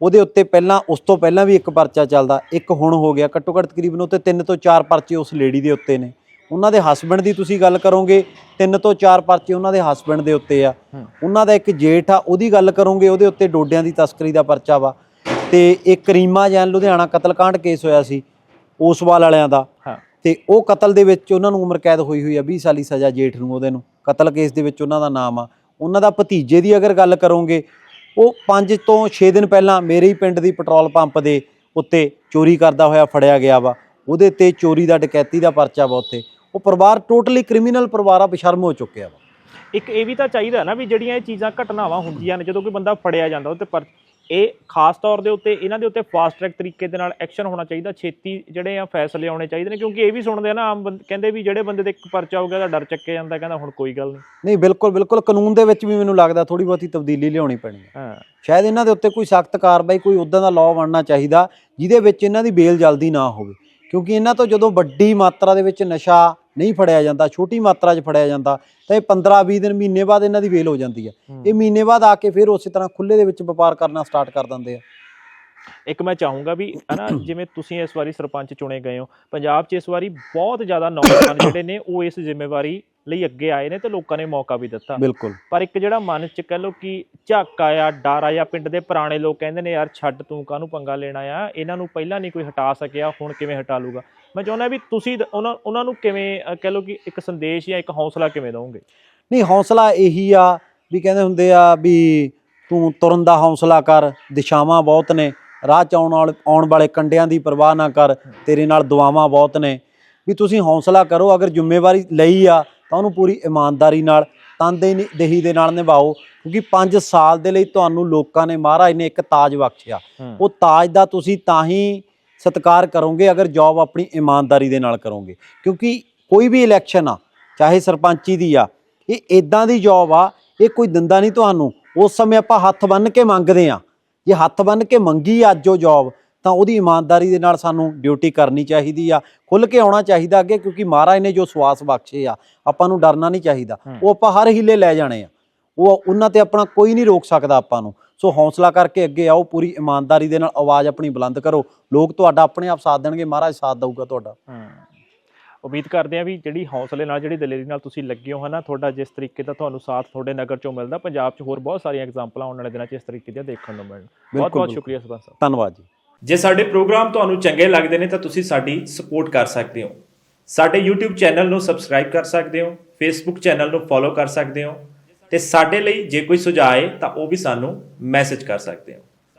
ਉਹਦੇ ਉੱਤੇ ਪਹਿਲਾਂ ਉਸ ਤੋਂ ਪਹਿਲਾਂ ਵੀ ਇੱਕ ਪਰਚਾ ਚੱਲਦਾ। ਇੱਕ ਹੁਣ ਹੋ ਗਿਆ। ਘੱਟੋ ਘੱਟ ਤਕਰੀਬਨ ਉੱਤੇ 3 ਤੋਂ 4 ਪਰਚੇ ਉਸ ਲੇਡੀ ਦੇ ਉੱਤੇ ਨੇ। ਉਹਨਾਂ ਦੇ ਹਸਬੰਡ ਦੀ ਤੁਸੀਂ ਗੱਲ ਕਰੋਗੇ 3 ਤੋਂ 4 ਪਰਚੇ ਉਹਨਾਂ ਦੇ ਹਸਬੰਡ ਦੇ ਉੱਤੇ ਆ। ਉਹਨਾਂ ਦਾ ਇੱਕ ਜੇਠ ਆ ਉਹਦੀ ਗੱਲ ਕਰੋਗੇ ਉਹਦੇ ਉੱਤੇ ਡੋਡਿਆਂ ਦੀ ਤਸਕਰੀ ਦਾ ਪਰਚਾ ਵਾ। ਤੇ ਇੱਕ ਰੀਮਾ ਜੈਨ ਲੁਧਿਆਣਾ ਕਤਲकांड ਕੇਸ ਹੋਇਆ ਸੀ ਓਸਵਾਲ ਵਾਲਿਆਂ ਦਾ। ਤੇ ਉਹ ਕਤਲ ਦੇ ਵਿੱਚ ਉਹਨਾਂ ਨੂੰ ਉਮਰ ਕੈਦ ਹੋਈ ਹੋਈ ਆ 20 ਸਾਲੀ ਸਜ਼ਾ ਜੇਠ ਨੂੰ ਉਹਦੇ ਨੂੰ। ਕਤਲ ਕੇਸ ਦੇ ਵਿੱਚ ਉਹਨਾਂ ਦਾ ਨਾਮ ਆ। ਉਹਨਾਂ ਦਾ ਭਤੀਜੇ ਦੀ ਅਗਰ ਗੱਲ ਕਰੋਗੇ ਉਹ 5 ਤੋਂ 6 ਦਿਨ ਪਹਿਲਾਂ ਮੇਰੇ ਹੀ ਪਿੰਡ ਦੀ ਪੈਟਰੋਲ ਪੰਪ ਦੇ ਉੱਤੇ ਚੋਰੀ ਕਰਦਾ ਹੋਇਆ ਫੜਿਆ ਗਿਆ ਵਾ। ਉਹਦੇ ਤੇ ਚੋਰੀ ਦਾ ਡਕੈਤੀ ਦਾ ਪਰਚਾ ਵਾ ਉੱਥੇ। ਉਹ ਪਰਿਵਾਰ ਟੋਟਲੀ ਕ੍ਰਿਮੀਨਲ ਪਰਿਵਾਰ ਆ ਬਸ਼ਰਮ ਹੋ ਚੁੱਕਿਆ ਵਾ। ਇੱਕ ਇਹ ਵੀ ਤਾਂ ਚਾਹੀਦਾ ਨਾ ਵੀ ਜਿਹੜੀਆਂ ਇਹ ਚੀਜ਼ਾਂ ਘਟਨਾਵਾਂ ਹੁੰਦੀਆਂ ਨੇ ਜਦੋਂ ਕੋਈ ਬੰਦਾ ਫੜਿਆ ਜਾਂਦਾ ਉਹ ਤੇ ਪਰ ਇਹ ਖਾਸ ਤੌਰ ਦੇ ਉੱਤੇ ਇਹਨਾਂ ਦੇ ਉੱਤੇ ਫਾਸਟ ਟਰੈਕ ਤਰੀਕੇ ਦੇ ਨਾਲ ਐਕਸ਼ਨ ਹੋਣਾ ਚਾਹੀਦਾ ਛੇਤੀ ਜਿਹੜੇ ਆ ਫੈਸਲੇ ਆਉਣੇ ਚਾਹੀਦੇ ਨੇ ਕਿਉਂਕਿ ਇਹ ਵੀ ਸੁਣਦੇ ਆ ਨਾ ਆਮ ਬੰਦ- ਕਹਿੰਦੇ ਵੀ ਜਿਹੜੇ ਬੰਦੇ ਤੇ ਇੱਕ ਪਰਚਾ ਹੋ ਗਿਆ ਤਾਂ ਡਰ ਚੱਕਿਆ ਜਾਂਦਾ ਕਹਿੰਦਾ ਹੁਣ ਕੋਈ ਗੱਲ ਨਹੀਂ। ਨਹੀਂ ਬਿਲਕੁਲ ਬਿਲਕੁਲ ਕਾਨੂੰਨ ਦੇ ਵਿੱਚ ਵੀ ਮੈਨੂੰ ਲੱਗਦਾ ਥੋੜੀ ਬਹੁਤੀ ਤਬਦੀਲੀ ਲਿਆਉਣੀ ਪੈਣੀ ਹੈ। ਹਾਂ। ਸ਼ਾਇਦ ਇਹਨਾਂ ਦੇ ਉੱਤੇ ਕੋਈ ਸਖਤ ਕਾਰਵਾਈ ਕੋਈ ਉਦਾਂ ਦਾ ਲਾਅ ਬਣਨਾ ਚਾਹੀਦਾ ਜਿਹਦੇ ਵਿੱਚ ਇਹਨਾਂ ਦੀ ਬੇਲ ਜਲਦੀ ਨਾ ਹੋਵੇ। ਕਿਉਂਕਿ ਇਹਨਾਂ ਤੋਂ ਜਦੋਂ ਵੱਡੀ ਮਾਤਰਾ ਦੇ ਵਿੱਚ ਨਸ਼ਾ ਨਹੀਂ ਫੜਿਆ ਜਾਂਦਾ ਛੋਟੀ ਮਾਤਰਾ 'ਚ ਫੜਿਆ ਜਾਂਦਾ ਤਾਂ ਇਹ 15-20 ਦਿਨ ਮਹੀਨੇ ਬਾਅਦ ਇਹਨਾਂ ਦੀ ਬੇਲ ਹੋ ਜਾਂਦੀ ਹੈ। ਇਹ ਮਹੀਨੇ ਬਾਅਦ ਆ ਕੇ ਫਿਰ ਉਸੇ ਤਰ੍ਹਾਂ ਖੁੱਲੇ ਦੇ ਵਿੱਚ ਵਪਾਰ ਕਰਨਾ ਸਟਾਰਟ ਕਰ ਦਿੰਦੇ ਆ। ਇੱਕ ਮੈਂ ਚਾਹੂੰਗਾ ਵੀ ਹਨਾ ਜਿਵੇਂ ਤੁਸੀਂ ਇਸ ਵਾਰੀ ਸਰਪੰਚ ਚੁਣੇ ਗਏ ਹੋ ਪੰਜਾਬ 'ਚ ਇਸ ਵਾਰੀ ਬਹੁਤ ਜ਼ਿਆਦਾ ਨੌਜਵਾਨ ਜਿਹੜੇ ਨੇ ਉਹ ਇਸ ਜ਼ਿੰਮੇਵਾਰੀ ਲਈ ਅੱਗੇ ਆਏ ਨੇ ਤੇ ਲੋਕਾਂ ਨੇ ਮੌਕਾ ਵੀ ਦਿੱਤਾ। ਬਿਲਕੁਲ। ਪਰ ਇੱਕ ਜਿਹੜਾ ਮਨ 'ਚ ਕਹਿ ਲਓ ਕਿ ਝੱਕ ਆਇਆ ਡਰ ਆਇਆ ਪਿੰਡ ਦੇ ਪੁਰਾਣੇ ਲੋਕ ਕਹਿੰਦੇ ਨੇ ਯਾਰ ਛੱਡ ਤੂੰ ਕਾਹਨੂੰ ਪੰਗਾ ਲੈਣਾ ਆ ਇਹਨਾਂ ਨੂੰ ਪਹਿਲਾਂ ਨਹੀਂ ਕੋਈ ਹਟਾ ਸਕਿਆ ਹੁਣ ਕਿਵੇਂ ਹਟਾ ਲੂਗਾ? ਮੈਂ ਚਾਹੁੰਦਾ ਵੀ ਤੁਸੀਂ ਉਹਨਾਂ ਉਹਨਾਂ ਨੂੰ ਕਿਵੇਂ ਕਹਿ ਲਓ ਕਿ ਇੱਕ ਸੰਦੇਸ਼ ਜਾਂ ਇੱਕ ਹੌਸਲਾ ਕਿਵੇਂ ਦਵੋਗੇ ਨਹੀਂ ਹੌਸਲਾ ਇਹੀ ਆ ਵੀ ਕਹਿੰਦੇ ਹੁੰਦੇ ਆ ਵੀ ਤੂੰ ਤੁਰਨ ਦਾ ਹੌਸਲਾ ਕਰ ਦਿਸ਼ਾਵਾਂ ਬਹੁਤ ਨੇ ਰਾਹ ਚ ਆਉਣ ਵਾਲੇ ਆਉਣ ਵਾਲੇ ਕੰਡਿਆਂ ਦੀ ਪਰਵਾਹ ਨਾ ਕਰ ਤੇਰੇ ਨਾਲ ਦੁਆਵਾਂ ਬਹੁਤ ਨੇ। ਵੀ ਤੁਸੀਂ ਹੌਸਲਾ ਕਰੋ ਅਗਰ ਜ਼ਿੰਮੇਵਾਰੀ ਲਈ ਆ ਤਾਂ ਉਹਨੂੰ ਪੂਰੀ ਇਮਾਨਦਾਰੀ ਨਾਲ ਤਨਦੇਹੀ ਦੇਹੀ ਦੇ ਨਾਲ ਨਿਭਾਓ ਕਿਉਂਕਿ 5 ਸਾਲ ਦੇ ਲਈ ਤੁਹਾਨੂੰ ਲੋਕਾਂ ਨੇ ਮਹਾਰਾਜ ਨੇ ਇੱਕ ਤਾਜ ਬਖਸ਼ਿਆ। ਉਹ ਤਾਜ ਦਾ ਤੁਸੀਂ ਤਾਂ ਹੀ ਸਤਿਕਾਰ ਕਰੋਗੇ ਅਗਰ ਜੌਬ ਆਪਣੀ ਇਮਾਨਦਾਰੀ ਦੇ ਨਾਲ ਕਰੋਗੇ। ਕਿਉਂਕਿ ਕੋਈ ਵੀ ਇਲੈਕਸ਼ਨ ਆ ਚਾਹੇ ਸਰਪੰਚੀ ਦੀ ਆ ਇਹ ਇਦਾਂ ਦੀ ਜੌਬ ਆ ਇਹ ਕੋਈ ਦਿੰਦਾ ਨਹੀਂ ਤੁਹਾਨੂੰ। ਉਸ ਸਮੇਂ ਆਪਾਂ ਹੱਥ ਬੰਨ੍ਹ ਕੇ ਮੰਗਦੇ ਆ। ਜੇ ਹੱਥ ਬੰਨ੍ਹ ਕੇ ਮੰਗੀ ਅੱਜ ਉਹ ਜੌਬ ਤਾਂ ਉਹਦੀ ਇਮਾਨਦਾਰੀ ਦੇ ਨਾਲ ਸਾਨੂੰ ਡਿਊਟੀ ਕਰਨੀ ਚਾਹੀਦੀ ਆ ਖੁੱਲ ਕੇ ਆਉਣਾ ਚਾਹੀਦਾ ਅੱਗੇ ਕਿਉਂਕਿ ਮਹਾਰਾਜ ਨੇ ਜੋ ਸਵਾਸ ਬਖਸ਼ੇ ਆ ਆਪਾਂ ਨੂੰ ਡਰਨਾ ਨਹੀਂ ਚਾਹੀਦਾ। ਉਹ ਆਪਾਂ ਹਰ ਹੀਲੇ ਲੈ ਜਾਣੇ ਆ। ਉਹ ਉਹਨਾਂ ਤੇ ਆਪਣਾ ਕੋਈ ਨਹੀਂ ਰੋਕ ਸਕਦਾ ਆਪਾਂ ਨੂੰ। ਸੋ ਹੌਸਲਾ ਕਰਕੇ ਅੱਗੇ ਆਓ ਪੂਰੀ ਇਮਾਨਦਾਰੀ ਦੇ ਨਾਲ ਆਵਾਜ਼ ਆਪਣੀ ਬੁਲੰਦ ਕਰੋ। ਲੋਕ ਤੁਹਾਡਾ ਆਪਣੇ ਆਪ ਸਾਥ ਦੇਣਗੇ ਮਹਾਰਾਜ ਸਾਥ ਦਊਗਾ ਤੁਹਾਡਾ। ਉਮੀਦ ਕਰਦੇ ਆ ਵੀ ਜਿਹੜੀ ਹੌਸਲੇ ਨਾਲ ਜਿਹੜੀ ਦਲੇਰੀ ਨਾਲ ਤੁਸੀਂ ਲੱਗੇ ਹੋ ਹਨਾ ਤੁਹਾਡਾ ਜਿਸ ਤਰੀਕੇ ਦਾ ਤੁਹਾਨੂੰ ਸਾਥ ਤੁਹਾਡੇ ਨਗਰ ਚੋਂ ਮਿਲਦਾ ਪੰਜਾਬ 'ਚ ਹੋਰ ਬਹੁਤ ਸਾਰੀਆਂ ਐਗਜ਼ਾਮਪਲਾਂ ਆਉਣ ਵਾਲੇ ਦਿਨਾਂ 'ਚ ਇਸ ਤਰੀਕੇ ਦੀਆਂ ਦੇਖਣ ਨੂੰ ਮਿਲਣ। ਬਹੁਤ ਬਹੁਤ। ਸ਼ੁਕਰੀਆ ਸਰਪੰਚ ਸਾਹਿਬ। ਧੰਨਵਾਦ ਜੀ। ਜੇ ਸਾਡੇ ਪ੍ਰੋਗਰਾਮ ਤੁਹਾਨੂੰ ਚੰਗੇ ਲੱਗਦੇ ਨੇ ਤਾਂ ਤੁਸੀਂ ਸਾਡੀ ਸਪੋਰਟ ਕਰ ਸਕਦੇ ਹੋ। ਸਾਡੇ YouTube ਚੈਨਲ ਨੂੰ ਸਬਸਕ੍ਰਾਈਬ ਕਰ ਸਕਦੇ ਹੋ, Facebook ਚੈਨਲ ਨੂੰ ਫੋਲੋ ਕਰ ਸਕਦੇ ਹੋ ਤੇ ਸਾਡੇ ਲਈ ਜੇ ਕੋਈ ਸੁਝਾਅ ਹੈ ਤਾਂ ਉਹ ਵੀ ਸਾਨੂੰ ਮੈਸੇਜ ਕਰ ਸਕਦੇ ਹੋ।